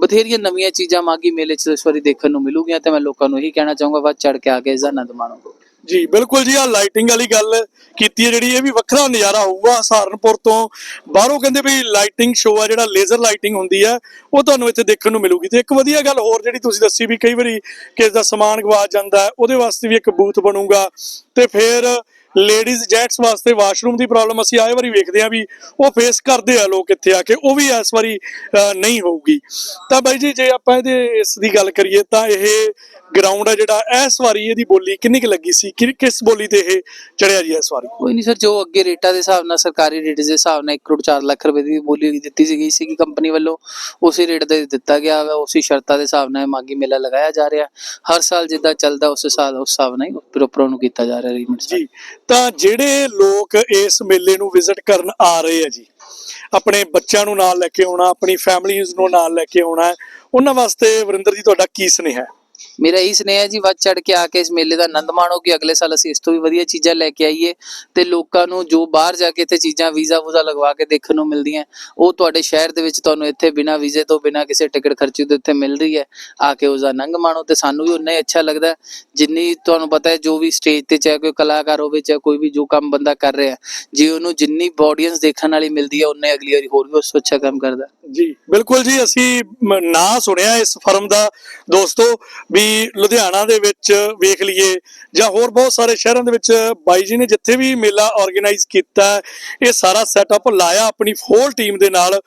ਬਥੇਰੀਆਂ ਨਵੀਆਂ ਚੀਜ਼ਾਂ ਮਾਗੀ ਮੇਲੇ 'ਚ ਇਸ ਵਾਰੀ ਦੇਖਣ ਨੂੰ ਮਿਲੂਗੀਆਂ ਤੇ ਮੈਂ ਲੋਕਾਂ ਨੂੰ ਇਹੀ ਕਹਿਣਾ ਚਾਹੂੰਗਾ, ਵੱਧ ਚੜ ਕੇ ਆ ਕੇ ਇਸ ਦਾ ਆਨੰਦ ਮਾਣੋ ਜੀ, ਬਿਲਕੁਲ ਜੀ ਆ ਲਾਈਟਿੰਗ ਵਾਲੀ ਗੱਲ ਕੀਤੀ ਹੈ ਜਿਹੜੀ, ਇਹ ਵੀ ਵੱਖਰਾ ਨਜ਼ਾਰਾ ਹੋਊਗਾ ਸਹਾਰਨਪੁਰ ਤੋਂ। ਬਾਹਰੋਂ ਕਹਿੰਦੇ ਵੀ ਲਾਈਟਿੰਗ ਸ਼ੋਅ ਆ, ਜਿਹੜਾ ਲੇਜ਼ਰ ਲਾਈਟਿੰਗ ਹੁੰਦੀ ਹੈ ਉਹ ਤੁਹਾਨੂੰ ਇੱਥੇ ਦੇਖਣ ਨੂੰ ਮਿਲੂਗੀ। ਤੇ ਇੱਕ ਵਧੀਆ ਗੱਲ ਹੋਰ ਜਿਹੜੀ ਤੁਸੀਂ ਦੱਸੀ ਵੀ ਕਈ ਵਾਰੀ ਕਿਸ ਦਾ ਸਮਾਨ ਗਵਾ ਜਾਂਦਾ ਹੈ, ਉਹਦੇ ਵਾਸਤੇ ਵੀ ਇੱਕ ਬੂਥ ਬਣੂਗਾ। ਤੇ ਫਿਰ ਲੇਡੀਜ਼ ਜੈਂਟਸ ਵਾਸਤੇ ਵਾਸ਼ਰੂਮ ਦੀ ਪ੍ਰੋਬਲਮ ਅਸੀਂ ਆਏ ਵਾਰੀ ਵੇਖਦੇ ਆ ਵੀ ਉਹ ਫੇਸ ਕਰਦੇ ਆ ਲੋਕ ਇੱਥੇ ਆ ਕੇ ਉਹ ਵੀ ਇਸ ਵਾਰੀ ਅਹ, ਨਹੀਂ ਹੋਊਗੀ। ਤਾਂ ਬਾਈ ਜੀ ਜੇ ਆਪਾਂ ਇਹਦੇ ਇਸ ਦੀ ਗੱਲ ਕਰੀਏ ਤਾਂ ਇਹ ਗਰਾਊਂਡ ਆ ਜਿਹੜਾ ਇਸ ਵਾਰੀ ਇਹਦੀ ਬੋਲੀ ਕਿੰਨੀ ਕੁ ਲੱਗੀ ਸੀ? ਕਿ- ਕਿਸ ਬੋਲੀ ਤੇ ਇਹ ਚੜਿਆ ਜੀ ਇਸ ਵਾਰੀ ਕੋਈ ਨਹੀਂ ਸਰ ਜੋ ਅੱਗੇ ਰੇਟਾਂ ਦੇ ਹਿਸਾਬ ਨਾਲ ਸਰਕਾਰੀ ਰੇਟ ਦੇ ਹਿਸਾਬ ਨਾਲ 1 ਕਰੋੜ 4 ਲੱਖ ਰੁਪਏ ਦੀ ਬੋਲੀ ਦਿੱਤੀ ਸੀ ਗਈ ਸੀ ਕੰਪਨੀ ਵੱਲੋਂ ਉਸੇ ਰੇਟ ਤੇ ਦਿੱਤਾ ਗਿਆ ਵਾ ਉਸੇ ਸ਼ਰਤਾਂ ਦੇ ਹਿਸਾਬ ਨਾਲ ਇਹ ਮਾਗੀ ਮੇਲਾ ਲਗਾਇਆ ਜਾ ਰਿਹਾ। ਹਰ ਸਾਲ ਜਿੱਦਾਂ ਚੱਲਦਾ ਉਸ ਸਾਲ ਉਸ ਹਿਸਾਬ ਨਾਲ ਹੀ ਪ੍ਰੋਪਰ ਉਹਨੂੰ ਕੀਤਾ ਜਾ ਰਿਹਾ ਅਰੇਂਜਮੈਂਟ ਜੀ ਤਾਂ ਜਿਹੜੇ ਲੋਕ ਇਸ ਮੇਲੇ ਨੂੰ ਵਿਜ਼ਿਟ ਕਰਨ ਆ ਰਹੇ ਆ ਜੀ ਆਪਣੇ ਬੱਚਿਆਂ ਨੂੰ ਨਾਲ ਲੈ ਕੇ ਆਉਣਾ ਆਪਣੀ ਫੈਮਿਲੀਜ਼ ਨੂੰ ਨਾਲ ਲੈ ਕੇ ਆਉਣਾ ਹੈ, ਉਹਨਾਂ ਵਾਸਤੇ ਵਰਿੰਦਰ ਜੀ ਤੁਹਾਡਾ ਕੀ ਸੁਨੇਹਾ ਹੈ? ਮੇਰਾ ਇਹੀ ਸੁਨੇਹਾ ਜੀ, ਵੱਧ ਚੜ ਕੇ ਆ ਕੇ ਇਸ ਮੇਲੇ ਦਾ ਆਨੰਦ ਮਾਣੋ ਕਿ ਅਗਲੇ ਸਾਲ ਅਸੀਂ ਇਸ ਤੋਂ ਵੀ ਵਧੀਆ ਚੀਜ਼ਾਂ ਲੈ ਕੇ ਆਈਏ ਤੇ ਲੋਕਾਂ ਨੂੰ ਜੋ ਬਾਹਰ ਜਾ ਕੇ ਇੱਥੇ ਚੀਜ਼ਾਂ, ਵੀਜ਼ਾ ਵੂਜ਼ਾ ਲਗਵਾ ਕੇ ਦੇਖਣ ਨੂੰ ਮਿਲਦੀਆਂ, ਉਹ ਤੁਹਾਡੇ ਸ਼ਹਿਰ ਦੇ ਵਿੱਚ ਤੁਹਾਨੂੰ ਇੱਥੇ ਬਿਨਾਂ ਵੀਜ਼ੇ ਤੋਂ, ਬਿਨਾਂ ਕਿਸੇ ਟਿਕਟ ਖਰਚੇ ਤੋਂ ਇੱਥੇ ਮਿਲ ਰਹੀ ਹੈ, ਆ ਕੇ ਉਸ ਦਾ ਆਨੰਦ ਮਾਣੋ ਤੇ ਸਾਨੂੰ ਵੀ ਉਨਾ ਹੀ ਅੱਛਾ ਲੱਗਦਾ ਜਿੰਨੀ ਤੁਹਾਨੂੰ ਪਤਾ ਹੈ, ਜੋ ਵੀ ਸਟੇਜ ਤੇ ਚਾਹੇ ਕੋਈ ਕਲਾਕਾਰ ਹੋਵੇ, ਚਾਹੇ ਕੋਈ ਵੀ ਜੋ ਕੰਮ ਬੰਦਾ ਕਰ ਰਿਹਾ ਜੇ ਉਹਨੂੰ ਜਿੰਨੀ ਆਡੀਅנס ਦੇਖਣ ਵਾਲੀ ਮਿਲਦੀ ਹੈ ਉਹਨੇ ਅਗਲੀ ਵਾਰੀ ਹੋਰ ਵੀ ਉਸ ਤੋਂ ਅੱਛਾ ਕੰਮ ਕਰਦਾ ਜੀ, ਬਿਲਕੁਲ ਜੀ, ਅਸੀਂ ਮ- ਨਾਂ ਸੁਣਿਆ ਇਸ ਫਰਮ ਦਾ, ਦੋਸਤੋ ਵੀ ਲੁਧਿਆਣਾ ਦੇ ਵਿੱਚ ਵੇਖ ਲਈਏ ਜਾਂ ਹੋਰ ਬਹੁਤ ਸਾਰੇ ਸ਼ਹਿਰਾਂ ਦੇ ਵਿੱਚ ਬਾਈ ਜੀ ਨੇ ਜਿੱਥੇ ਵੀ ਮੇਲਾ ਆਰਗੇਨਾਈਜ਼ ਕੀਤਾ, ਇਹ ਸਾਰਾ ਸੈਟਅਪ ਲਾਇਆ ਆਪਣੀ ਫੋਲ ਟੀਮ ਦੇ ਨਾਲ।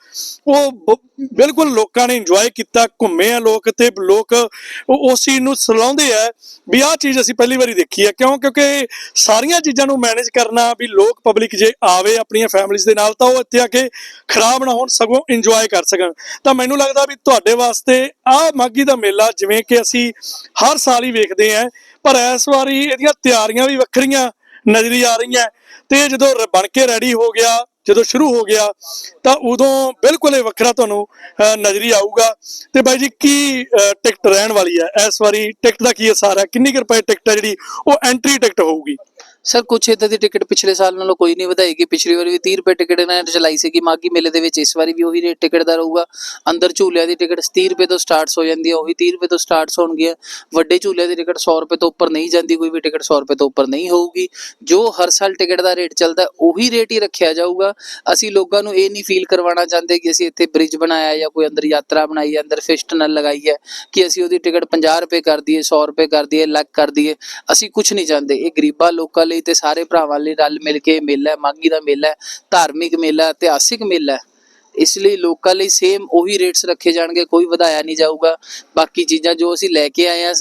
ਉਹ ਬ- ਬਿਲਕੁਲ ਲੋਕਾਂ ਨੇ ਇੰਜੋਏ ਕੀਤਾ, ਘੁੰਮੇ ਆ ਲੋਕ ਤੇ ਲੋਕ ਉਸ ਚੀਜ਼ ਨੂੰ ਸਲਾਉਂਦੇ ਆ ਵੀ ਆਹ ਚੀਜ਼ ਅਸੀਂ ਪਹਿਲੀ ਵਾਰੀ ਦੇਖੀ ਹੈ ਕਿਉਂ? ਕਿਉਂਕਿ ਸਾਰੀਆਂ ਚੀਜ਼ਾਂ ਨੂੰ ਮੈਨੇਜ ਕਰਨਾ ਵੀ ਲੋਕ ਪਬਲਿਕ ਜੇ ਆਵੇ ਆਪਣੀਆਂ ਫੈਮਿਲੀਆਂ ਦੇ ਨਾਲ, ਤਾਂ ਉਹ ਇੱਥੇ ਆ ਕੇ ਖਰਾਬ ਨਾ ਹੋਣ, ਸਗੋਂ ਇੰਜੋਏ ਕਰ ਸਕਣ। ਤਾਂ ਮੈਨੂੰ ਲੱਗਦਾ ਵੀ ਤੁਹਾਡੇ ਵਾਸਤੇ ਆਹ ਮਾਗੀ ਦਾ ਮੇਲਾ, ਜਿਵੇਂ ਕਿ ਅਸੀਂ ਹਰ ਸਾਲ ਹੀ ਵੇਖਦੇ ਆਂ, ਪਰ ਇਸ ਵਾਰੀ ਇਹਦੀਆਂ ਤਿਆਰੀਆਂ ਵੀ ਵੱਖਰੀਆਂ ਨਜ਼ਰੀ ਆ ਰਹੀਆਂ। ਤੇ ਜਦੋਂ ਬਣ ਕੇ ਰੈਡੀ ਹੋ ਗਿਆ ਜਦੋਂ ਸ਼ੁਰੂ ਹੋ ਗਿਆ ਤਾਂ ਉਦੋਂ ਬਿਲਕੁਲ ਇਹ ਵੱਖਰਾ ਤੁਹਾਨੂੰ ਅਹ, ਨਜ਼ਰੀ ਆਊਗਾ। ਤੇ ਬਾਈ ਜੀ ਕੀ ਟਿਕਟ ਰਹਿਣ ਵਾਲੀ ਹੈ? ਇਸ ਵਾਰੀ ਟਿਕਟ ਦਾ ਕੀ ਹਿਸਾਬ ਹੈ? ਕਿੰਨੀ ਕੁ ਰੁਪਏ ਟਿਕਟ ਹੈ ਜਿਹੜੀ ਉਹ ਐਂਟਰੀ ਟਿਕਟ ਹੋਊਗੀ? ਸਰ, ਕੁਛ ਇਦਾਂ ਦੀ ਟਿਕਟ ਪਿਛਲੇ ਸਾਲ ਨਾਲੋਂ ਕੋਈ ਨਹੀਂ ਵਧਾਏਗੀ ਪਿਛਲੀ ਵਾਰੀ ਵੀ 30 ਰੁਪਏ ਟਿਕਟ ਇਹਨਾਂ ਨੇ ਚਲਾਈ ਸੀਗੀ। ਮਾਗੀ ਮੇਲੇ ਦੇ ਵਿੱਚ ਇਸ ਵਾਰੀ ਵੀ ਉਹੀ ਰੇਟ ਟਿਕਟ ਦਾ ਰਹੂਗਾ। ਅੰਦਰ ਝੂਲਿਆਂ ਦੀ ਟਿਕਟ 30 ਰੁਪਏ ਤੋਂ ਸਟਾਰਟਸ ਹੋ ਜਾਂਦੀ ਹੈ, ਉਹੀ 30 ਰੁਪਏ ਤੋਂ ਸਟਾਰਟਸ ਹੋਣਗੀਆਂ। ਵੱਡੇ ਝੂਲਿਆਂ ਦੀ ਟਿਕਟ 100 ਰੁਪਏ ਤੋਂ ਉੱਪਰ ਨਹੀਂ ਜਾਂਦੀ, ਕੋਈ ਵੀ ਟਿਕਟ 100 ਰੁਪਏ ਤੋਂ ਉੱਪਰ ਨਹੀਂ ਹੋਊਗੀ। ਜੋ ਹਰ ਸਾਲ ਟਿਕਟ ਦਾ ਰੇਟ ਚੱਲਦਾ, ਉਹੀ ਰੇਟ ਹੀ ਰੱਖਿਆ ਜਾਊਗਾ। ਅਸੀਂ ਲੋਕਾਂ ਨੂੰ ਇਹ ਨਹੀਂ ਫੀਲ ਕਰਵਾਉਣਾ ਚਾਹੁੰਦੇ ਕਿ ਅਸੀਂ ਇੱਥੇ ਬ੍ਰਿਜ ਬਣਾਇਆ ਜਾਂ ਕੋਈ ਅੰਦਰ ਯਾਤਰਾ ਬਣਾਈ ਹੈ, ਅੰਦਰ ਫਿਸ਼ ਟਨਲ ਲਗਾਈ ਹੈ ਕਿ ਅਸੀਂ ਉਹਦੀ ਟਿਕਟ 50 ਰੁਪਏ ਕਰ ਦਈਏ 100 ਰੁਪਏ ਕਰ ਦਈਏ, ਲੱਖ ਕਰ ਦਈਏ। ਅਸੀਂ ਕੁਝ ਨਹੀਂ ਚਾਹੁੰਦੇ। ਇਹ ਗਰੀਬਾਂ, ਲੋਕਾਂ ਲਈ ਤੇ ਸਾਰੇ ਭਰਾਵਾਂ ਲਈ ਰਲ ਮਿਲ ਕੇ ਮੇਲਾ ਹੈ ਮਾਗੀ ਦਾ ਮੇਲਾ ਹੈ ਧਾਰਮਿਕ ਮੇਲਾ ਹੈ, ਇਤਿਹਾਸਿਕ ਮੇਲਾ ਹੈ। ਇਸ ਲਈ ਲੋਕਾਂ ਲਈ ਸੇਮ ਉਹੀ ਰੇਟਸ ਰੱਖੇ ਜਾਣਗੇ ਕੋਈ ਵਧਾਇਆ ਨਹੀਂ ਜਾਊਗਾ। ਬਾਕੀ ਚੀਜ਼ਾਂ ਜੋ ਅਸੀਂ ਲੈ ਕੇ ਆਏ ਆ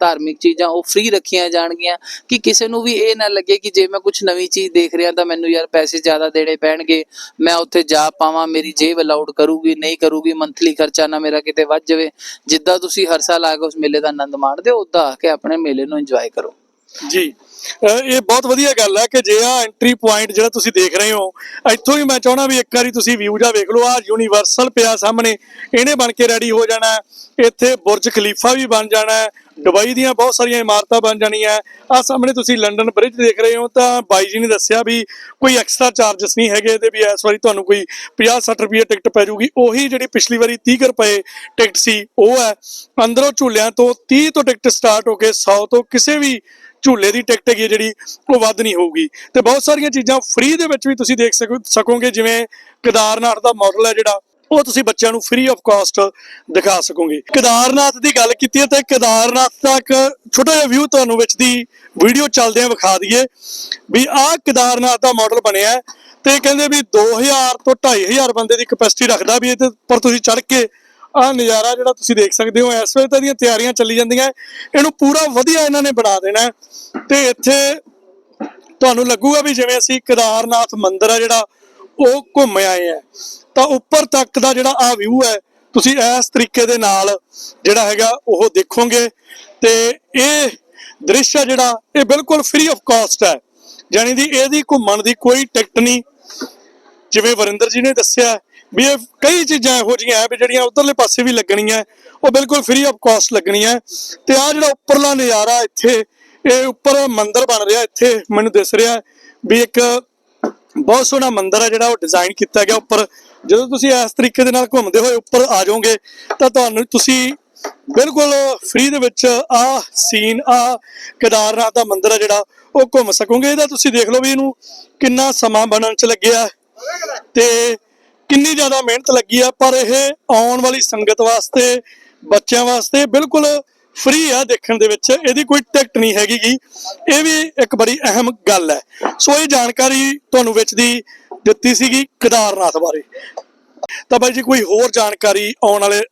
ਧਾਰਮਿਕ ਚੀਜ਼ਾਂ ਉਹ ਫ੍ਰੀ ਰੱਖੀਆਂ ਜਾਣਗੀਆਂ। ਕਿ ਕਿਸੇ ਨੂੰ ਵੀ ਇਹ ਨਾ ਲੱਗੇ ਕਿ ਜੇ ਮੈਂ ਕੁਝ ਨਵੀਂ ਚੀਜ਼ ਦੇਖ ਰਿਹਾ ਤਾਂ ਮੈਨੂੰ ਯਾਰ ਪੈਸੇ ਜ਼ਿਆਦਾ ਦੇਣੇ ਪੈਣਗੇ। ਮੈਂ ਉੱਥੇ ਜਾ ਪਾਵਾਂ ਮੇਰੀ ਜੇਬ ਅਲਾਉਡ ਕਰੂਗੀ ਨਹੀਂ ਕਰੂਗੀ ਮੰਥਲੀ ਖਰਚਾ ਨਾ ਮੇਰਾ ਕਿਤੇ ਵੱਧ ਜਾਵੇ। ਜਿੱਦਾਂ ਤੁਸੀਂ ਹਰ ਸਾਲ ਆ ਕੇ ਉਸ ਮੇਲੇ ਦਾ ਆਨੰਦ ਮਾਣਦੇ ਹੋ ਉਦਾਂ ਆ ਕੇ ਆਪਣੇ ਮੇਲੇ ਨੂੰ ਇੰਜੋਏ ਕਰੋ। ਜੀ। ਇਹ ਬਹੁਤ ਵਧੀਆ ਗੱਲ ਹੈ ਕਿ ਜੇ ਆ ਐਂਟਰੀ ਪੁਆਇੰਟ ਜਿਹੜਾ ਤੁਸੀਂ ਦੇਖ ਰਹੇ ਹੋ, ਇੱਥੋਂ ਹੀ ਮੈਂ ਚਾਹਣਾ ਵੀ ਇੱਕ ਵਾਰੀ ਤੁਸੀਂ ਵਿਊ ਜਾ ਵੇਖ ਲਓ ਆ ਯੂਨੀਵਰਸਲ ਪਿਆ ਸਾਹਮਣੇ, ਇਹਨੇ ਬਣ ਕੇ ਰੈਡੀ ਹੋ ਜਾਣਾ ਇੱਥੇ ਬੁਰਜ ਖਲੀਫਾ ਵੀ ਬਣ ਜਾਣਾ ਦੁਬਈ ਦੀਆਂ ਬਹੁਤ ਸਾਰੀਆਂ ਇਮਾਰਤਾਂ ਬਣ ਜਾਣੀਆਂ ਆ ਸਾਹਮਣੇ ਤੁਸੀਂ ਲੰਡਨ ਬ੍ਰਿਜ ਦੇਖ ਰਹੇ ਹੋ, ਤਾਂ ਬਾਈ ਜੀ ਨੇ ਦੱਸਿਆ ਵੀ ਕੋਈ ਐਕਸਟਰਾ ਚਾਰजेस ਨਹੀਂ ਹੈਗੇ ਤੇ ਵੀ, ਇਸ ਵਾਰੀ ਤੁਹਾਨੂੰ ਕੋਈ 50-60 ਰੁਪਏ ਟਿਕਟ ਪੈ ਜਾਊਗੀ। ਉਹੀ ਜਿਹੜੀ ਪਿਛਲੀ ਵਾਰੀ 30 ਕੁ ਰੁਪਏ ਟਿਕਟ ਸੀ, ਉਹ ਹੈ, ਅੰਦਰੋਂ ਝੂਲਿਆਂ ਤੋਂ 30 ਤੋਂ ਟਿਕਟ ਸਟਾਰਟ ਹੋ ਕੇ 100 ਤੋਂ ਕਿਸੇ ਵੀ ਝੂਲੇ ਦੀ ਟਿਕਟ ਹੈਗੀ ਜਿਹੜੀ, ਉਹ ਵੱਧ ਨਹੀਂ ਹੋਊਗੀ। ਤੇ ਬਹੁਤ ਸਾਰੀਆਂ ਚੀਜ਼ਾਂ ਫ੍ਰੀ ਦੇ ਵਿੱਚ ਵੀ ਤੁਸੀਂ ਦੇਖ ਸਕੋਗੇ, ਜਿਵੇਂ ਕੇਦਾਰਨਾਥ ਦਾ ਮਾਡਲ ਹੈ ਜਿਹੜਾ, ਉਹ ਤੁਸੀਂ ਬੱਚਿਆਂ ਨੂੰ ਫ੍ਰੀ ਆਫ ਕਾਸਟ ਦਿਖਾ ਸਕੋਗੇ। ਕੇਦਾਰਨਾਥ ਦੀ ਗੱਲ ਕੀਤੀ ਹੈ, ਤੇ ਕੇਦਾਰਨਾਥ ਦਾ ਇੱਕ ਛੋਟਾ ਜਿਹਾ ਵਿਊ ਤੁਹਾਨੂੰ ਵਿੱਚ ਦੀ ਵੀਡੀਓ ਚੱਲਦੇ ਚੱਲਦਿਆਂ ਵਿਖਾ ਦਈਏ, ਵੀ ਆਹ ਕੇਦਾਰਨਾਥ ਦਾ ਮਾਡਲ ਬਣਿਆ ਹੈ, ਤੇ ਕਹਿੰਦੇ ਵੀ 2000 ਤੋਂ 2500 ਬੰਦੇ ਦੀ ਕਪੈਸਿਟੀ ਰੱਖਦਾ ਵੀ ਇਹ ਤੇ ਪਰ ਤੁਸੀਂ ਚੜ ਕੇ ਆਹ ਨਜ਼ਾਰਾ ਜਿਹੜਾ ਤੁਸੀਂ ਦੇਖ ਸਕਦੇ ਹੋ, ਇਸ ਵੇਲੇ ਤਾਂ ਇਹਦੀਆਂ ਤਿਆਰੀਆਂ ਚੱਲੀ ਜਾਂਦੀਆਂ। ਇਹਨੂੰ ਪੂਰਾ ਵਧੀਆ ਇਹਨਾਂ ਨੇ ਬਣਾ ਦੇਣਾ ਤੇ ਇੱਥੇ ਤੁਹਾਨੂੰ ਲੱਗੂਗਾ ਵੀ ਜਿਵੇਂ ਅਸੀਂ ਕੇਦਾਰਨਾਥ ਮੰਦਿਰ ਆ ਜਿਹੜਾ, ਉਹ ਘੁੰਮ ਆਏ ਆ। ਤਾਂ ਉੱਪਰ ਤੱਕ ਦਾ ਜਿਹੜਾ ਆ ਵਿਊ ਹੈ, ਤੁਸੀਂ ਇਸ ਤਰੀਕੇ ਦੇ ਨਾਲ ਜਿਹੜਾ ਹੈਗਾ, ਉਹ ਦੇਖੋਗੇ। ਤੇ ਇਹ ਦ੍ਰਿਸ਼ ਆ ਜਿਹੜਾ, ਇਹ ਬਿਲਕੁਲ ਫ੍ਰੀ ਆਫ ਕਾਸਟ ਹੈ। ਜਾਣੀ ਦੀ ਇਹਦੀ ਘੁੰਮਣ ਦੀ ਕੋਈ ਟਿਕਟ ਨਹੀਂ। ਜਿਵੇਂ ਵਰਿੰਦਰ ਜੀ ਨੇ ਦੱਸਿਆ ਵੀ ਇਹ ਕਈ ਚੀਜ਼ਾਂ ਇਹੋ ਜਿਹੀਆਂ ਹੈ ਵੀ ਜਿਹੜੀਆਂ ਉਧਰਲੇ ਪਾਸੇ ਵੀ ਲੱਗਣੀਆਂ, ਉਹ ਬਿਲਕੁਲ ਫ੍ਰੀ ਆਫ ਕਾਸਟ ਲੱਗਣੀਆਂ ਤੇ ਆ ਜਿਹੜਾ ਉੱਪਰਲਾ ਨਜ਼ਾਰਾ ਇੱਥੇ, ਇਹ ਉੱਪਰ ਮੰਦਿਰ ਬਣ ਰਿਹਾ, ਇੱਥੇ ਮੈਨੂੰ ਦਿਸ ਰਿਹਾ ਵੀ ਇੱਕ ਬਹੁਤ ਸੋਹਣਾ ਮੰਦਿਰ ਹੈ ਜਿਹੜਾ ਉਹ ਡਿਜ਼ਾਈਨ ਕੀਤਾ ਗਿਆ ਉੱਪਰ। ਜਦੋਂ ਤੁਸੀਂ ਇਸ ਤਰੀਕੇ ਦੇ ਨਾਲ ਘੁੰਮਦੇ ਹੋਏ ਉੱਪਰ ਆ ਜਾਓਗੇ, ਤਾਂ ਤੁਹਾਨੂੰ ਤੁਸੀਂ ਬਿਲਕੁਲ ਫ੍ਰੀ ਦੇ ਵਿੱਚ ਆ ਸੀਨ ਆ ਕੇਦਾਰਨਾਥ ਦਾ ਮੰਦਿਰ ਹੈ ਜਿਹੜਾ, ਉਹ ਘੁੰਮ ਸਕੋਗੇ। ਇਹਦਾ ਤੁਸੀਂ ਦੇਖ ਲਓ ਵੀ ਇਹਨੂੰ ਕਿੰਨਾ ਸਮਾਂ ਬਣਨ ਚ ਲੱਗਿਆ ਤੇ ਕਿੰਨੀ ਜ਼ਿਆਦਾ ਮਿਹਨਤ ਲੱਗੀ ਆ, ਪਰ ਇਹ ਆਉਣ ਵਾਲੀ ਸੰਗਤ ਵਾਸਤੇ, ਬੱਚਿਆਂ ਵਾਸਤੇ ਬਿਲਕੁਲ ਫ੍ਰੀ ਆ ਦੇਖਣ ਦੇ ਵਿੱਚ, ਇਹਦੀ ਕੋਈ ਟਿਕਟ ਨਹੀਂ ਹੈਗੀ ਗੀ। ਇਹ ਵੀ ਇੱਕ ਬੜੀ ਅਹਿਮ ਗੱਲ ਹੈ। ਸੋ ਇਹ ਜਾਣਕਾਰੀ ਤੁਹਾਨੂੰ ਵਿੱਚ ਦੀ ਦਿੱਤੀ ਸੀਗੀ ਕੇਦਾਰਨਾਥ ਬਾਰੇ। ਤਾਂ ਬਾਈ ਜੀ, ਕੋਈ ਹੋਰ ਜਾਣਕਾਰੀ ਆਉਣ ਵਾਲੇ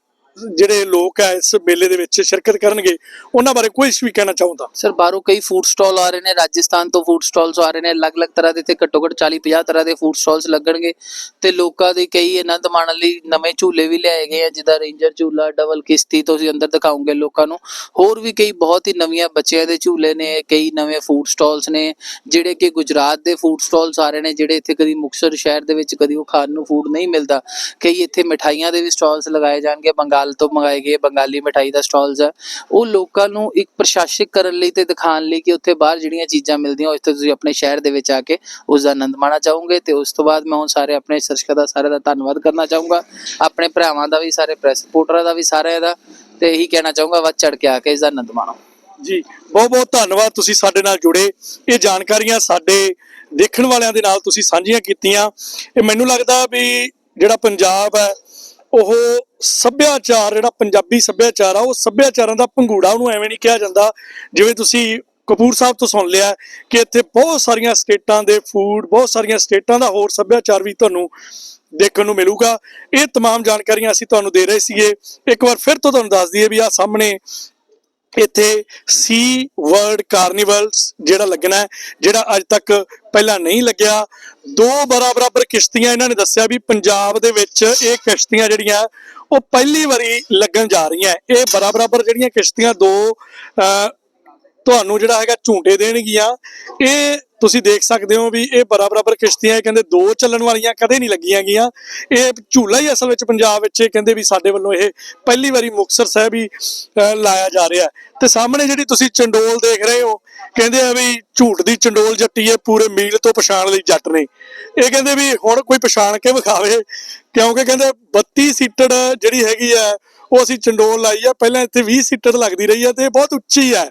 ਜਿਹੜੇ ਲੋਕ ਆ ਇਸ ਮੇਲੇ ਦੇ ਵਿੱਚ ਸ਼ਿਰਕਤ ਕਰਨਗੇ, ਉਹਨਾਂ ਬਾਰੇ ਕੋਈ ਵੀ ਕਹਿਣਾ ਚਾਹੁੰਦਾ? ਸਰ, ਬਾਹਰੋਂ ਕਈ ਫੂਡ ਸਟਾਲ ਆ ਰਹੇ ਨੇ, ਰਾਜਸਥਾਨ ਤੋਂ ਫੂਡ ਸਟਾਲਸ ਆ ਰਹੇ ਨੇ, ਅਲੱਗ-ਅਲੱਗ ਤਰ੍ਹਾਂ ਦੇ ਤੇ ਘੱਟੋ-ਘੱਟ 40-50 ਤਰ੍ਹਾਂ ਦੇ ਫੂਡ ਸਟਾਲਸ ਲੱਗਣਗੇ ਤੇ ਲੋਕਾਂ ਦੇ ਕਈ ਆਨੰਦ ਮਾਣਨ ਲਈ ਨਵੇਂ ਝੂਲੇ ਵੀ ਲਿਆਏ ਗਏ ਆ, ਜਿੱਦਾਂ ਰੇਂਜਰ ਝੂਲਾ ਡਬਲ ਕਿਸ਼ਤੀ ਤੁਸੀਂ ਅੰਦਰ ਦਿਖਾਓਗੇ ਲੋਕਾਂ ਨੂੰ। ਹੋਰ ਵੀ ਕਈ ਬਹੁਤ ਹੀ ਨਵੀਆਂ ਬੱਚਿਆਂ ਦੇ ਝੂਲੇ ਨੇ, ਕਈ ਨਵੇਂ ਫੂਡ ਸਟਾਲਸ ਨੇ, ਜਿਹੜੇ ਕਿ ਗੁਜਰਾਤ ਦੇ ਫੂਡ ਸਟਾਲਸ ਆ ਰਹੇ ਨੇ, ਜਿਹੜੇ ਇੱਥੇ ਕਦੀ ਮੁਕਤਸਰ ਸ਼ਹਿਰ ਦੇ ਵਿੱਚ ਕਦੀ ਉਹ ਖਾਣ ਨੂੰ ਫੂਡ ਨਹੀਂ ਮਿਲਦਾ। ਕਈ ਇੱਥੇ ਮਠਾਈਆਂ ਦੇ ਵੀ ਸਟਾਲਸ ਲਗਾਏ ਜਾਣਗੇ, ਬੰਗਾਲ ਤੋਂ ਮੰਗਾਏ ਗਏ ਬੰਗਾਲੀ ਮਠਾਈ ਦਾ ਸਟਾਲਸ ਹੈ। ਉਹ ਲੋਕਾਂ ਨੂੰ ਇੱਕ ਪ੍ਰਸ਼ਾਸਿਕ ਕਰਨ ਲਈ ਤੇ ਦਿਖਾਉਣ ਲਈ ਕਿ ਉੱਥੇ ਬਾਹਰ ਜਿਹੜੀਆਂ ਚੀਜ਼ਾਂ ਮਿਲਦੀਆਂ, ਉਹ ਇੱਥੇ ਤੁਸੀਂ ਆਪਣੇ ਸ਼ਹਿਰ ਦੇ ਵਿੱਚ ਆ ਕੇ ਉਸ ਦਾ ਆਨੰਦ ਮਾਣਾ ਚਾਹੋਗੇ ਤੇ ਉਸ ਤੋਂ ਬਾਅਦ ਮੈਂ ਹੁਣ ਸਾਰੇ ਆਪਣੇ ਸਰਸ਼ਕਾਂ ਦਾ ਸਾਰਿਆਂ ਦਾ ਧੰਨਵਾਦ ਕਰਨਾ ਚਾਹੂੰਗਾ। ਆਪਣੇ ਭਰਾਵਾਂ ਦਾ ਵੀ, ਸਾਰੇ ਪ੍ਰੈਸ ਰਿਪੋਰਟਰਾਂ ਦਾ ਵੀ, ਸਾਰਿਆਂ ਦਾ ਤੇ ਇਹੀ ਕਹਿਣਾ ਚਾਹੂੰਗਾ, ਵੱਧ ਚੜ ਕੇ ਆ ਕੇ ਇਸ ਦਾ ਆਨੰਦ ਮਾਣੋ। ਜੀ ਬਹੁਤ ਬਹੁਤ ਧੰਨਵਾਦ ਤੁਸੀਂ ਸਾਡੇ ਨਾਲ ਜੁੜੇ। ਇਹ ਜਾਣਕਾਰੀਆਂ ਸਾਡੇ ਦੇਖਣ ਵਾਲਿਆਂ ਦੇ ਨਾਲ ਤੁਸੀਂ ਸਾਂਝੀਆਂ ਕੀਤੀਆਂ। ਇਹ ਮੈਨੂੰ ਲੱਗਦਾ ਵੀ ਜਿਹੜਾ ਪੰਜਾਬ ਹੈ ਉਹ ਸੱਭਿਆਚਾਰ ਜਿਹੜਾ ਪੰਜਾਬੀ ਸੱਭਿਆਚਾਰ ਆ ਉਹ ਸੱਭਿਆਚਾਰਾਂ ਦਾ ਪੰਘੂੜਾ ਉਹਨੂੰ ਐਵੇਂ ਨਹੀਂ ਕਿਹਾ ਜਾਂਦਾ ਜਿਵੇਂ ਤੁਸੀਂ ਕਪੂਰ ਸਾਹਿਬ ਤੋਂ ਸੁਣ ਲਿਆ ਕਿ ਇੱਥੇ ਬਹੁਤ ਸਾਰੀਆਂ ਸਟੇਟਾਂ ਦੇ ਫੂਡ ਬਹੁਤ ਸਾਰੀਆਂ ਸਟੇਟਾਂ ਦਾ ਹੋਰ ਸੱਭਿਆਚਾਰ ਵੀ ਤੁਹਾਨੂੰ ਦੇਖਣ ਨੂੰ ਮਿਲੂਗਾ ਇਹ तमाम ਜਾਣਕਾਰੀਆਂ ਅਸੀਂ ਤੁਹਾਨੂੰ ਦੇ ਰਹੇ ਸੀਗੇ ਇੱਕ ਵਾਰ ਫਿਰ ਤੋਂ ਤੁਹਾਨੂੰ ਦੱਸ ਦਈਏ ਵੀ ਆ ਸਾਹਮਣੇ ਇੱਥੇ ਸੀ ਵਰਲਡ ਕਾਰਨੀਵਲਸ ਜਿਹੜਾ ਲੱਗਣਾ ਹੈ ਜਿਹੜਾ ਅੱਜ ਤੱਕ ਪਹਿਲਾਂ ਨਹੀਂ ਲੱਗਿਆ। ਦੋ ਬਰਾਬਰ ਕਿਸ਼ਤੀਆਂ ਇਹਨਾਂ ਨੇ ਦੱਸਿਆ ਵੀ ਪੰਜਾਬ ਦੇ ਵਿੱਚ ਇਹ ਕਿਸ਼ਤੀਆਂ ਜਿਹੜੀਆਂ ਉਹ ਪਹਿਲੀ ਵਾਰੀ ਲੱਗਣ ਜਾ ਰਹੀਆਂ ਇਹ ਬਰਾਬਰ ਜਿਹੜੀਆਂ ਕਿਸ਼ਤੀਆਂ ਦੋ ਅਹ, ਤੁਹਾਨੂੰ ਜਿਹੜਾ ਹੈਗਾ ਝੂਟੇ ਦੇਣਗੀਆਂ। ਇਹ ਤੁਸੀਂ ਦੇਖ ਸਕਦੇ ਹੋ ਵੀ ਇਹ ਬਰਾਬਰ ਕਿਸ਼ਤੀਆਂ ਇਹ ਕਹਿੰਦੇ ਦੋ ਚੱਲਣ ਵਾਲੀਆਂ ਕਦੇ ਨਹੀਂ ਲੱਗੀਆਂ ਗੀਆਂ ਇਹ ਝੂਲਾ ਹੀ ਅਸਲ ਵਿੱਚ ਪੰਜਾਬ ਵਿੱਚ ਇਹ ਕਹਿੰਦੇ ਵੀ ਸਾਡੇ ਵੱਲੋਂ ਇਹ ਪਹਿਲੀ ਵਾਰੀ ਮੁਕਤਸਰ ਸਾਹਿਬ ਹੀ ਅਹ, ਲਾਇਆ ਜਾ ਰਿਹਾ ਤੇ ਸਾਹਮਣੇ ਜਿਹੜੀ ਤੁਸੀਂ ਚੰਡੋਲ ਦੇਖ ਰਹੇ ਹੋ ਕਹਿੰਦੇ ਆ ਵੀ ਝੂਟ ਦੀ ਚੰਡੋਲ ਜੱਟੀ ਹੈ, ਪੂਰੇ ਮੀਲ ਤੋਂ ਪਛਾਣ ਲਈ ਜੱਟ ਨੇ। ਇਹ ਕਹਿੰਦੇ ਵੀ ਹੁਣ ਕੋਈ ਪਛਾਣ ਕੇ ਵਿਖਾਵੇ ਕਿਉਂਕਿ ਕਹਿੰਦੇ 32 ਸੀਟਡ ਜਿਹੜੀ ਹੈਗੀ ਆ, ਉਹ ਅਸੀਂ ਚੰਡੋਲ ਲਾਈ ਆ। ਪਹਿਲਾਂ ਇੱਥੇ 20 ਸੀਟਡ ਲੱਗਦੀ ਰਹੀ ਆ ਤੇ ਇਹ ਬਹੁਤ ਉੱਚੀ ਆ।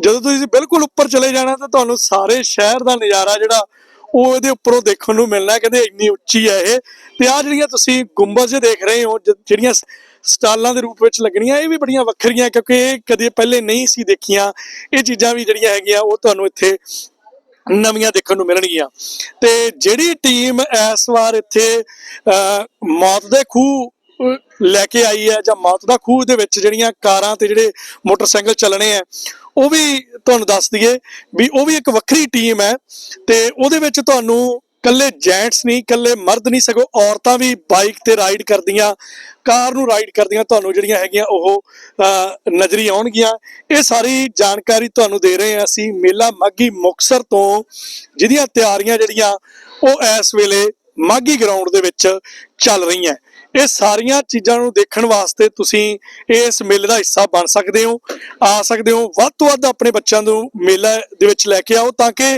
ਜਦੋਂ ਤੁਸੀਂ ਬਿਲਕੁਲ ਉੱਪਰ ਚਲੇ ਜਾਣਾ ਤਾਂ ਤੁਹਾਨੂੰ ਸਾਰੇ ਸ਼ਹਿਰ ਦਾ ਨਜ਼ਾਰਾ ਜਿਹੜਾ, ਉਹ ਇਹਦੇ ਉੱਪਰੋਂ ਦੇਖਣ ਨੂੰ ਮਿਲਣਾ ਕਹਿੰਦੇ ਇੰਨੀ ਉੱਚੀ ਹੈ ਇਹ। ਤੇ ਆ ਜਿਹੜੀਆਂ ਤੁਸੀਂ ਗੁੰਬਦ ਗੁੰਬਜ਼ ਦੇਖ ਰਹੇ ਹੋ ਜਿਹੜੀਆਂ ਸਟਾਲਾਂ ਦੇ ਰੂਪ ਵਿੱਚ ਲੱਗਣੀਆਂ ਇਹ ਵੀ ਬੜੀਆਂ ਵੱਖਰੀਆਂ ਕਿਉਂਕਿ ਇਹ ਕਦੇ ਪਹਿਲੇ ਨਹੀਂ ਸੀ ਦੇਖੀਆਂ। ਇਹ ਚੀਜ਼ਾਂ ਵੀ ਜਿਹੜੀਆਂ ਹੈਗੀਆਂ ਉਹ ਤੁਹਾਨੂੰ ਇੱਥੇ ਨਵੀਆਂ ਦੇਖਣ ਨੂੰ ਮਿਲਣਗੀਆਂ। ਤੇ ਜਿਹੜੀ ਟੀਮ ਇਸ ਵਾਰ ਇੱਥੇ ਅਹ, ਮੌਤ ਦੇ ਖੂਹ ਲੈ ਕੇ ਆਈ ਹੈ ਜਾਂ ਮੌਤ ਦਾ ਖੂਹ ਦੇ ਵਿੱਚ ਜਿਹੜੀਆਂ ਕਾਰਾਂ ਤੇ ਜਿਹੜੇ ਮੋਟਰਸਾਈਕਲ ਚੱਲਣੇ ਆ ਉਹ ਵੀ ਤੁਹਾਨੂੰ ਦੱਸ ਦਈਏ ਵੀ ਉਹ ਵੀ ਇੱਕ ਵੱਖਰੀ ਟੀਮ ਹੈ ਤੇ ਉਹਦੇ ਵਿੱਚ ਤੁਹਾਨੂੰ ਕੱਲੇ ਜੈਂਟਸ ਨਹੀਂ ਕੱਲੇ ਮਰਦ ਨਹੀਂ ਸਗੋਂ ਔਰਤਾਂ ਵੀ ਬਾਈਕ ਤੇ ਰਾਈਡ ਕਰਦੀਆਂ ਕਾਰ ਨੂੰ ਰਾਈਡ ਕਰਦੀਆਂ ਤੁਹਾਨੂੰ ਜਿਹੜੀਆਂ ਹੈਗੀਆਂ ਉਹ ਅਹ, ਨਜ਼ਰੀ ਆਉਣਗੀਆਂ। ਇਹ ਸਾਰੀ ਜਾਣਕਾਰੀ ਤੁਹਾਨੂੰ ਦੇ ਰਹੇ ਹਾਂ ਅਸੀਂ ਮੇਲਾ ਮਾਗੀ ਮੁਕਸਰ ਤੋਂ ਜਿਹਦੀਆਂ ਤਿਆਰੀਆਂ ਜਿਹੜੀਆਂ ਉਹ ਇਸ ਵੇਲੇ ਮਾਗੀ ਗਰਾਊਂਡ ਦੇ ਵਿੱਚ ਚੱਲ ਰਹੀਆਂ। ਇਹ ਸਾਰੀਆਂ ਚੀਜ਼ਾਂ ਨੂੰ ਦੇਖਣ ਵਾਸਤੇ ਤੁਸੀਂ ਇਸ ਮੇਲੇ ਦਾ ਹਿੱਸਾ ਬਣ ਸਕਦੇ ਹੋ। ਆ ਸਕਦੇ ਹੋ, ਵੱਧ ਤੋਂ ਵੱਧ ਆਪਣੇ ਬੱਚਿਆਂ ਨੂੰ ਮੇਲਾ ਦੇ ਵਿੱਚ ਲੈ ਕੇ ਆਓ ਤਾਂ ਕਿ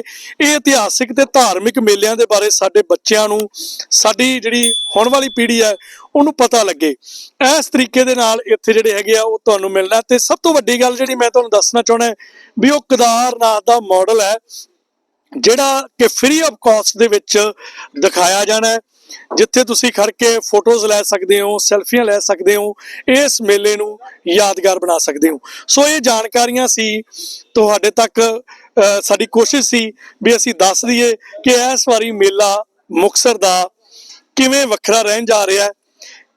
ਇਹ ਇਤਿਹਾਸਿਕ ਤੇ ਧਾਰਮਿਕ ਮੇਲਿਆਂ ਦੇ ਬਾਰੇ ਸਾਡੇ ਬੱਚਿਆਂ ਨੂੰ, ਸਾਡੀ ਜਿਹੜੀ ਹੁਣ ਵਾਲੀ ਪੀੜ੍ਹੀ ਹੈ, ਉਹਨੂੰ ਪਤਾ ਲੱਗੇ। ਇਸ ਤਰੀਕੇ ਦੇ ਨਾਲ ਇੱਥੇ ਜਿਹੜੇ ਹੈਗੇ ਆ, ਉਹ ਤੁਹਾਨੂੰ ਮਿਲਣਾ। ਤੇ ਸਭ ਤੋਂ ਵੱਡੀ ਗੱਲ ਜਿਹੜੀ ਮੈਂ ਤੁਹਾਨੂੰ ਦੱਸਣਾ ਚਾਹੁੰਦਾ ਵੀ ਉਹ ਕੇਦਾਰਨਾਥ ਦਾ ਮਾਡਲ ਹੈ, ਜਿਹੜਾ ਕਿ ਫ੍ਰੀ ਆਫ ਕਾਸਟ ਦੇ ਵਿੱਚ ਦਿਖਾਇਆ ਜਾਣਾ ਹੈ। ਜਿੱਥੇ ਤੁਸੀਂ ਖੜ ਕੇ ਫੋਟੋਜ਼ ਲੈ ਸਕਦੇ ਹੋ ਸੈਲਫੀਆਂ ਲੈ ਸਕਦੇ ਹੋ ਇਸ ਮੇਲੇ ਨੂੰ ਯਾਦਗਾਰ ਬਣਾ ਸਕਦੇ ਹੋ। ਸੋ ਇਹ ਜਾਣਕਾਰੀਆਂ ਸੀ ਤੁਹਾਡੇ ਤੱਕ ਸਾਡੀ ਕੋਸ਼ਿਸ਼ ਸੀ ਵੀ ਅਸੀਂ ਦੱਸ ਦਈਏ ਕਿ ਇਸ ਵਾਰੀ ਮੇਲਾ ਮੁਕਸਰ ਦਾ ਕਿਵੇਂ ਵੱਖਰਾ ਰਹਿਣ ਜਾ ਰਿਹਾ ਹੈ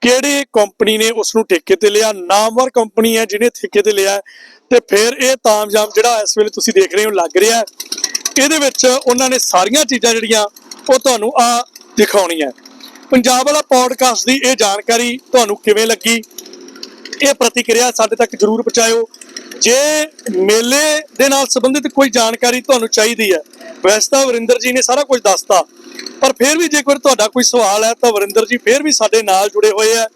ਕਿਹੜੀ ਕੰਪਨੀ ਨੇ ਉਸ ਨੂੰ ਠੇਕੇ ਤੇ ਲਿਆ ਨਾਮਵਰ ਕੰਪਨੀ ਹੈ ਜਿਹਨੇ ਠੇਕੇ ਤੇ ਲਿਆ ਹੈ, ਤੇ ਫਿਰ ਇਹ ਤਾਮਜਾਮ ਜਿਹੜਾ ਇਸ ਵੇਲੇ ਤੁਸੀਂ ਦੇਖ ਰਹੇ ਹੋ ਲੱਗ ਰਿਹਾ ਇਹਦੇ ਵਿੱਚ ਉਹਨਾਂ ਨੇ ਸਾਰੀਆਂ ਚੀਜ਼ਾਂ ਜਿਹੜੀਆਂ ਉਹ ਤੁਹਾਨੂੰ ਆ ਦਿਖਾਉਣੀ ਹੈ। ਪੰਜਾਬ ਵਾਲਾ ਪੋਡਕਾਸਟ ਦੀ ਇਹ ਜਾਣਕਾਰੀ ਤੁਹਾਨੂੰ ਕਿਵੇਂ ਲੱਗੀ? ਇਹ ਪ੍ਰਤੀਕਿਰਿਆ ਸਾਡੇ ਤੱਕ ਜਰੂਰ ਪਹੁੰਚਾਇਓ। ਜੇ ਮੇਲੇ ਦੇ ਨਾਲ ਸੰਬੰਧਿਤ ਕੋਈ ਜਾਣਕਾਰੀ ਤੁਹਾਨੂੰ ਚਾਹੀਦੀ ਹੈ, ਵੈਸੇ ਤਾਂ ਵਰਿੰਦਰ ਜੀ ਨੇ ਸਾਰਾ ਕੁਝ ਦੱਸਤਾ। ਪਰ ਫਿਰ ਵੀ ਜੇਕਰ ਤੁਹਾਡਾ ਕੋਈ ਸਵਾਲ ਹੈ, ਤਾਂ ਵਰਿੰਦਰ ਜੀ ਫਿਰ ਵੀ ਸਾਡੇ ਨਾਲ ਜੁੜੇ ਹੋਏ ਆ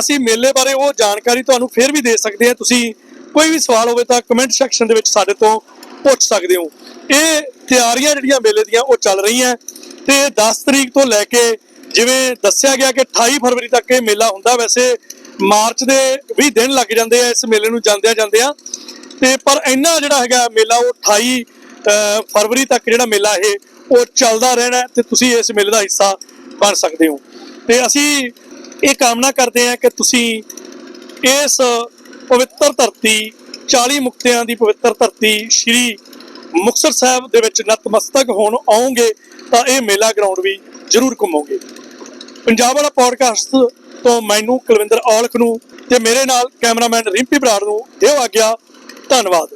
ਅਸੀਂ ਮੇਲੇ ਬਾਰੇ ਉਹ ਜਾਣਕਾਰੀ ਤੁਹਾਨੂੰ ਫਿਰ ਵੀ ਦੇ ਸਕਦੇ ਹਾਂ। ਤੁਸੀਂ ਕੋਈ ਵੀ ਸਵਾਲ ਹੋਵੇ ਤਾਂ ਕਮੈਂਟ ਸੈਕਸ਼ਨ ਦੇ ਵਿੱਚ ਸਾਡੇ ਤੋਂ ਪੁੱਛ ਸਕਦੇ ਹੋ। ਇਹ ਤਿਆਰੀਆਂ ਜਿਹੜੀਆਂ ਮੇਲੇ ਦੀਆਂ ਉਹ ਚੱਲ ਰਹੀਆਂ। ਤੇ 10 ਤਰੀਕ ਤੋਂ ਲੈ ਕੇ ਜਿਵੇਂ ਦੱਸਿਆ ਗਿਆ ਕਿ 28 ਫਰਵਰੀ ਤੱਕ ਇਹ ਮੇਲਾ ਹੁੰਦਾ, ਵੈਸੇ ਮਾਰਚ ਦੇ 20 ਦਿਨ ਲੱਗ ਜਾਂਦੇ ਆ ਇਸ ਮੇਲੇ ਨੂੰ ਜਾਂਦਿਆਂ ਜਾਂਦਿਆਂ। ਤੇ ਪਰ ਇੰਨਾ ਜਿਹੜਾ ਹੈਗਾ ਮੇਲਾ, ਉਹ 28 ਫਰਵਰੀ ਤੱਕ ਜਿਹੜਾ ਮੇਲਾ ਇਹ, ਉਹ ਚੱਲਦਾ ਰਹਿਣਾ ਹੈ ਤੇ ਤੁਸੀਂ ਇਸ ਮੇਲੇ ਦਾ ਹਿੱਸਾ ਬਣ ਸਕਦੇ ਹੋ। ਤੇ ਅਸੀਂ ਇਹ ਕਾਮਨਾ ਕਰਦੇ ਹਾਂ ਕਿ ਤੁਸੀਂ ਇਸ ਪਵਿੱਤਰ ਧਰਤੀ 40 ਮੁਕਤਿਆਂ ਦੀ ਪਵਿੱਤਰ ਧਰਤੀ, ਸ਼੍ਰੀ ਮੁਕਤਸਰ ਸਾਹਿਬ ਦੇ ਵਿੱਚ ਨਤਮਸਤਕ ਹੋਣ ਆਉਂਗੇ ਤਾਂ ਇਹ ਮੇਲਾ ਗਰਾਊਂਡ ਵੀ ਜ਼ਰੂਰ ਘੁੰਮੋਗੇ। ਪੰਜਾਬ ਵਾਲਾ ਪੋਡਕਾਸਟ ਤੋਂ ਮੈਨੂੰ ਕੁਲਵਿੰਦਰ ਔਲਖ ਨੂੰ ਤੇ ਮੇਰੇ ਨਾਲ ਕੈਮਰਾਮੈਨ ਰਿੰਪੀ ਬਰਾੜ ਨੂੰ ਦਿਓ ਆਗਿਆ, ਧੰਨਵਾਦ।